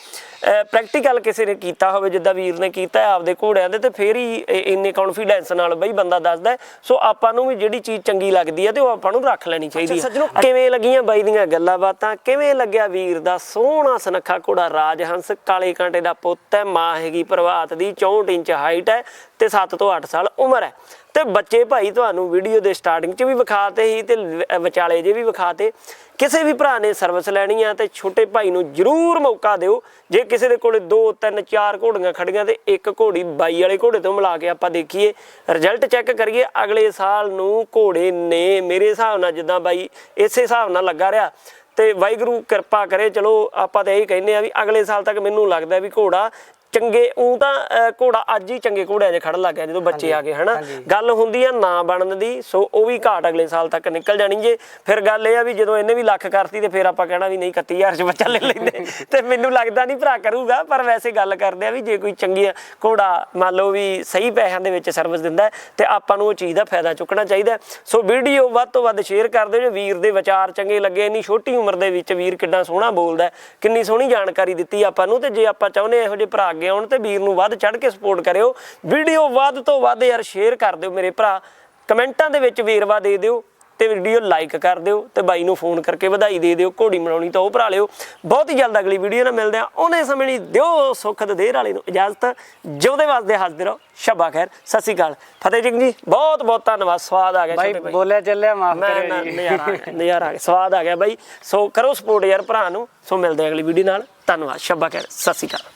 ਪ੍ਰੈਕਟੀਕਲ ਕਿਸੇ ਨੇ ਕੀਤਾ ਹੋਵੇ ਜਿੱਦਾਂ ਵੀਰ ਨੇ ਕੀਤਾ ਆਪਦੇ ਘੋੜਿਆਂ ਦੇ ਤੇ ਫੇਰ ਹੀ ਇੰਨੇ ਕੌਨਫੀਡੈਂਸ ਨਾਲ ਬਈ ਬੰਦਾ ਦੱਸਦਾ। ਸੋ ਆਪਾਂ ਨੂੰ ਵੀ ਜਿਹੜੀ ਚੀਜ਼ ਚੰਗੀ ਲੱਗਦੀ ਹੈ ਤੇ ਉਹ ਆਪਾਂ ਨੂੰ ਰੱਖ ਲੈਣੀ ਚਾਹੀਦੀ ਹੈ। ਕਿਵੇਂ ਲੱਗੀਆਂ ਬਾਈ ਦੀਆਂ ਗੱਲਾਂ ਬਾਤਾਂ? ਕਿਵੇਂ ਲੱਗਿਆ ਵੀਰ ਦਾ ਸੋਹਣਾ ਸੁਨੱਖਾ ਘੋੜਾ? ਰਾਜਹੰਸ ਕਾਲੇ ਕਾਂਟੇ ਦਾ ਪੁੱਤ ਹੈ ਮਾਂ ਹੈਗੀ ਪ੍ਰਭਾਤ ਦੀ 64 ਇੰਚ ਹਾਈਟ ਹੈ ਤੇ 7 ਤੋਂ 8 ਸਾਲ ਉਮਰ ਹੈ। ਤੇ ਬੱਚੇ ਭਾਈ ਤੁਹਾਨੂੰ ਵੀਡੀਓ ਦੇ ਸਟਾਰਟਿੰਗ 'ਚ ਵੀ ਵਿਖਾਤੇ ਸੀ ਤੇ ਵਿਚਾਲੇ ਜੇ ਵੀ ਵਿਖਾਤੇ। ਕਿਸੇ ਵੀ ਭਰਾ ਨੇ ਸਰਵਿਸ ਲੈਣੀ ਆ ਤੇ ਛੋਟੇ ਭਾਈ ਨੂੰ ਜਰੂਰ ਮੌਕਾ ਦਿਓ। ਜੇ ਕਿਸੇ ਦੇ ਕੋਲੇ 2 3 4 ਘੋੜੀਆਂ ਖੜੀਆਂ ਤੇ ਇੱਕ ਘੋੜੀ ਬਾਈ ਵਾਲੇ ਘੋੜੇ ਤੋਂ ਮਿਲਾ ਕੇ ਆਪਾਂ ਦੇਖੀਏ। ਰਿਜ਼ਲਟ ਚੈੱਕ ਕਰੀਏ, ਅਗਲੇ ਸਾਲ ਨੂੰ ਘੋੜੇ ਨੇ ਮੇਰੇ ਹਿਸਾਬ ਨਾਲ ਜਿੱਦਾਂ ਬਾਈ ਇਸੇ ਹਿਸਾਬ ਨਾਲ ਲੱਗਾ ਰਿਹਾ। ਤੇ ਵਾਹਿਗੁਰੂ ਕਿਰਪਾ ਕਰੇ, ਚਲੋ ਆਪਾਂ ਤਾਂ ਇਹੀ ਕਹਿੰਦੇ ਆ ਵੀ ਅਗਲੇ ਸਾਲ ਤੱਕ ਮੈਨੂੰ ਲੱਗਦਾ ਵੀ ਘੋੜਾ ਚੰਗੇ ਉਹ ਤਾਂ ਘੋੜਾ ਅੱਜ ਹੀ ਚੰਗੇ ਘੋੜਿਆਂ 'ਚ ਖੜਨ ਲੱਗ ਗਿਆ ਜਦੋਂ ਬੱਚੇ ਆ ਗਏ ਹਨਾ। ਗੱਲ ਹੁੰਦੀ ਆ ਨਾ ਬਣਨ ਦੀ ਸੋ ਉਹ ਵੀ ਘਾਟ ਅਗਲੇ ਸਾਲ ਤੱਕ ਨਿਕਲ ਜਾਣੀ ਜੇ ਫਿਰ ਗੱਲ ਇਹ ਆ ਵੀ ਜਦੋਂ ਇਹਨੇ ਵੀ ਲੱਖ ਕਰਤੀ ਤੇ ਫਿਰ ਆਪਾਂ ਕਹਿਣਾ ਵੀ ਨਹੀਂ 31000 'ਚ ਬੱਚਾ ਲੈ ਲੈਂਦੇ ਤੇ ਮੈਨੂੰ ਲੱਗਦਾ ਨਹੀਂ ਭਰਾ ਕਰੂਗਾ ਪਰ ਵੈਸੇ ਗੱਲ ਕਰਦੇ ਆ ਵੀ ਜੇ ਕੋਈ ਚੰਗੀ ਘੋੜਾ ਮੰਨ ਲਓ ਵੀ ਸਹੀ ਪੈਸਿਆਂ ਦੇ ਵਿੱਚ ਸਰਵਿਸ ਦਿੰਦਾ ਤੇ ਆਪਾਂ ਨੂੰ ਉਹ ਚੀਜ਼ ਦਾ ਫਾਇਦਾ ਚੁੱਕਣਾ ਚਾਹੀਦਾ। ਸੋ ਵੀਡੀਓ ਵੱਧ ਤੋਂ ਵੱਧ ਸ਼ੇਅਰ ਕਰ ਦਿਓ ਜੇ ਵੀਰ ਦੇ ਵਿਚਾਰ ਚੰਗੇ ਲੱਗੇ ਇੰਨੀ ਛੋਟੀ ਉਮਰ ਦੇ ਵਿੱਚ ਵੀਰ ਕਿੰਨਾ ਸੋਹਣਾ ਬੋਲਦਾ ਕਿੰਨੀ ਸੋਹਣੀ ਜਾਣਕਾਰੀ ਦਿੱਤੀ ਆਪਾਂ ਨੂੰ ਤੇ ਜੇ ਆਪਾਂ ਚਾਹੁੰਦੇ ਇਹੋ ਜਿਹੇ ਭਰਾ ਅੱਗੇ ਆਉਣ ਤੇ ਵੀਰ ਨੂੰ ਵੱਧ ਚੜ ਕੇ ਸਪੋਰਟ ਕਰਿਓ। ਵੀਡੀਓ ਵੱਧ ਤੋਂ ਵੱਧ ਯਾਰ ਸ਼ੇਅਰ ਕਰ ਦਿਓ ਮੇਰੇ ਭਰਾ। ਕਮੈਂਟਾਂ ਦੇ ਵਿੱਚ ਵੇਰਵਾ ਦੇ ਦਿਓ ਤੇ ਵੀਡੀਓ ਲਾਈਕ ਕਰ ਦਿਓ ਤੇ ਬਾਈ ਨੂੰ ਫੋਨ ਕਰਕੇ ਵਧਾਈ ਦੇ ਦਿਓ ਘੋੜੀ ਬਣਾਉਣੀ ਤਾਂ ਉਹ ਭਰਾ ਲਿਓ। ਬਹੁਤ ਹੀ ਜਲਦ ਅਗਲੀ ਵੀਡੀਓ ਨਾਲ ਮਿਲਦੇ ਆ ਉਹਨੇ ਸਮੇਂ ਲਈ ਦਿਓ ਸੁੱਖ ਤੇ ਦੇਰ ਵਾਲੇ ਨੂੰ ਇਜਾਜ਼ਤ। ਜਿਉਂਦੇ ਵਾਸਤੇ ਹੱਸਦੇ ਰਹੋ। ਸ਼ਬਾ ਖੈਰ। ਸਤਿ ਸ਼੍ਰੀ ਅਕਾਲ। ਫਤਿਹ ਸਿੰਘ ਜੀ ਬਹੁਤ ਬਹੁਤ ਧੰਨਵਾਦ। ਸਵਾਦ ਆ ਗਿਆ ਬਾਈ ਛੋਟੇ ਬਾਈ। ਬੋਲਿਆ ਚੱਲਿਆ ਮਾਫ ਕਰਿਓ ਜੀ। ਨਜ਼ਾਰਾ ਨਜ਼ਾਰਾ ਆ ਗਿਆ। ਸਵਾਦ ਆ ਗਿਆ ਬਾਈ। ਸੋ ਕਰੋ ਸਪੋਰਟ ਯਾਰ ਭਰਾ ਨੂੰ। ਸੋ ਮਿਲਦੇ ਆ ਅਗਲੀ ਵੀਡੀਓ ਨਾਲ। ਧੰਨਵਾਦ। ਸ਼ਬਾ ਖੈਰ। ਸਤਿ ਸ਼੍ਰੀ ਅਕਾਲ।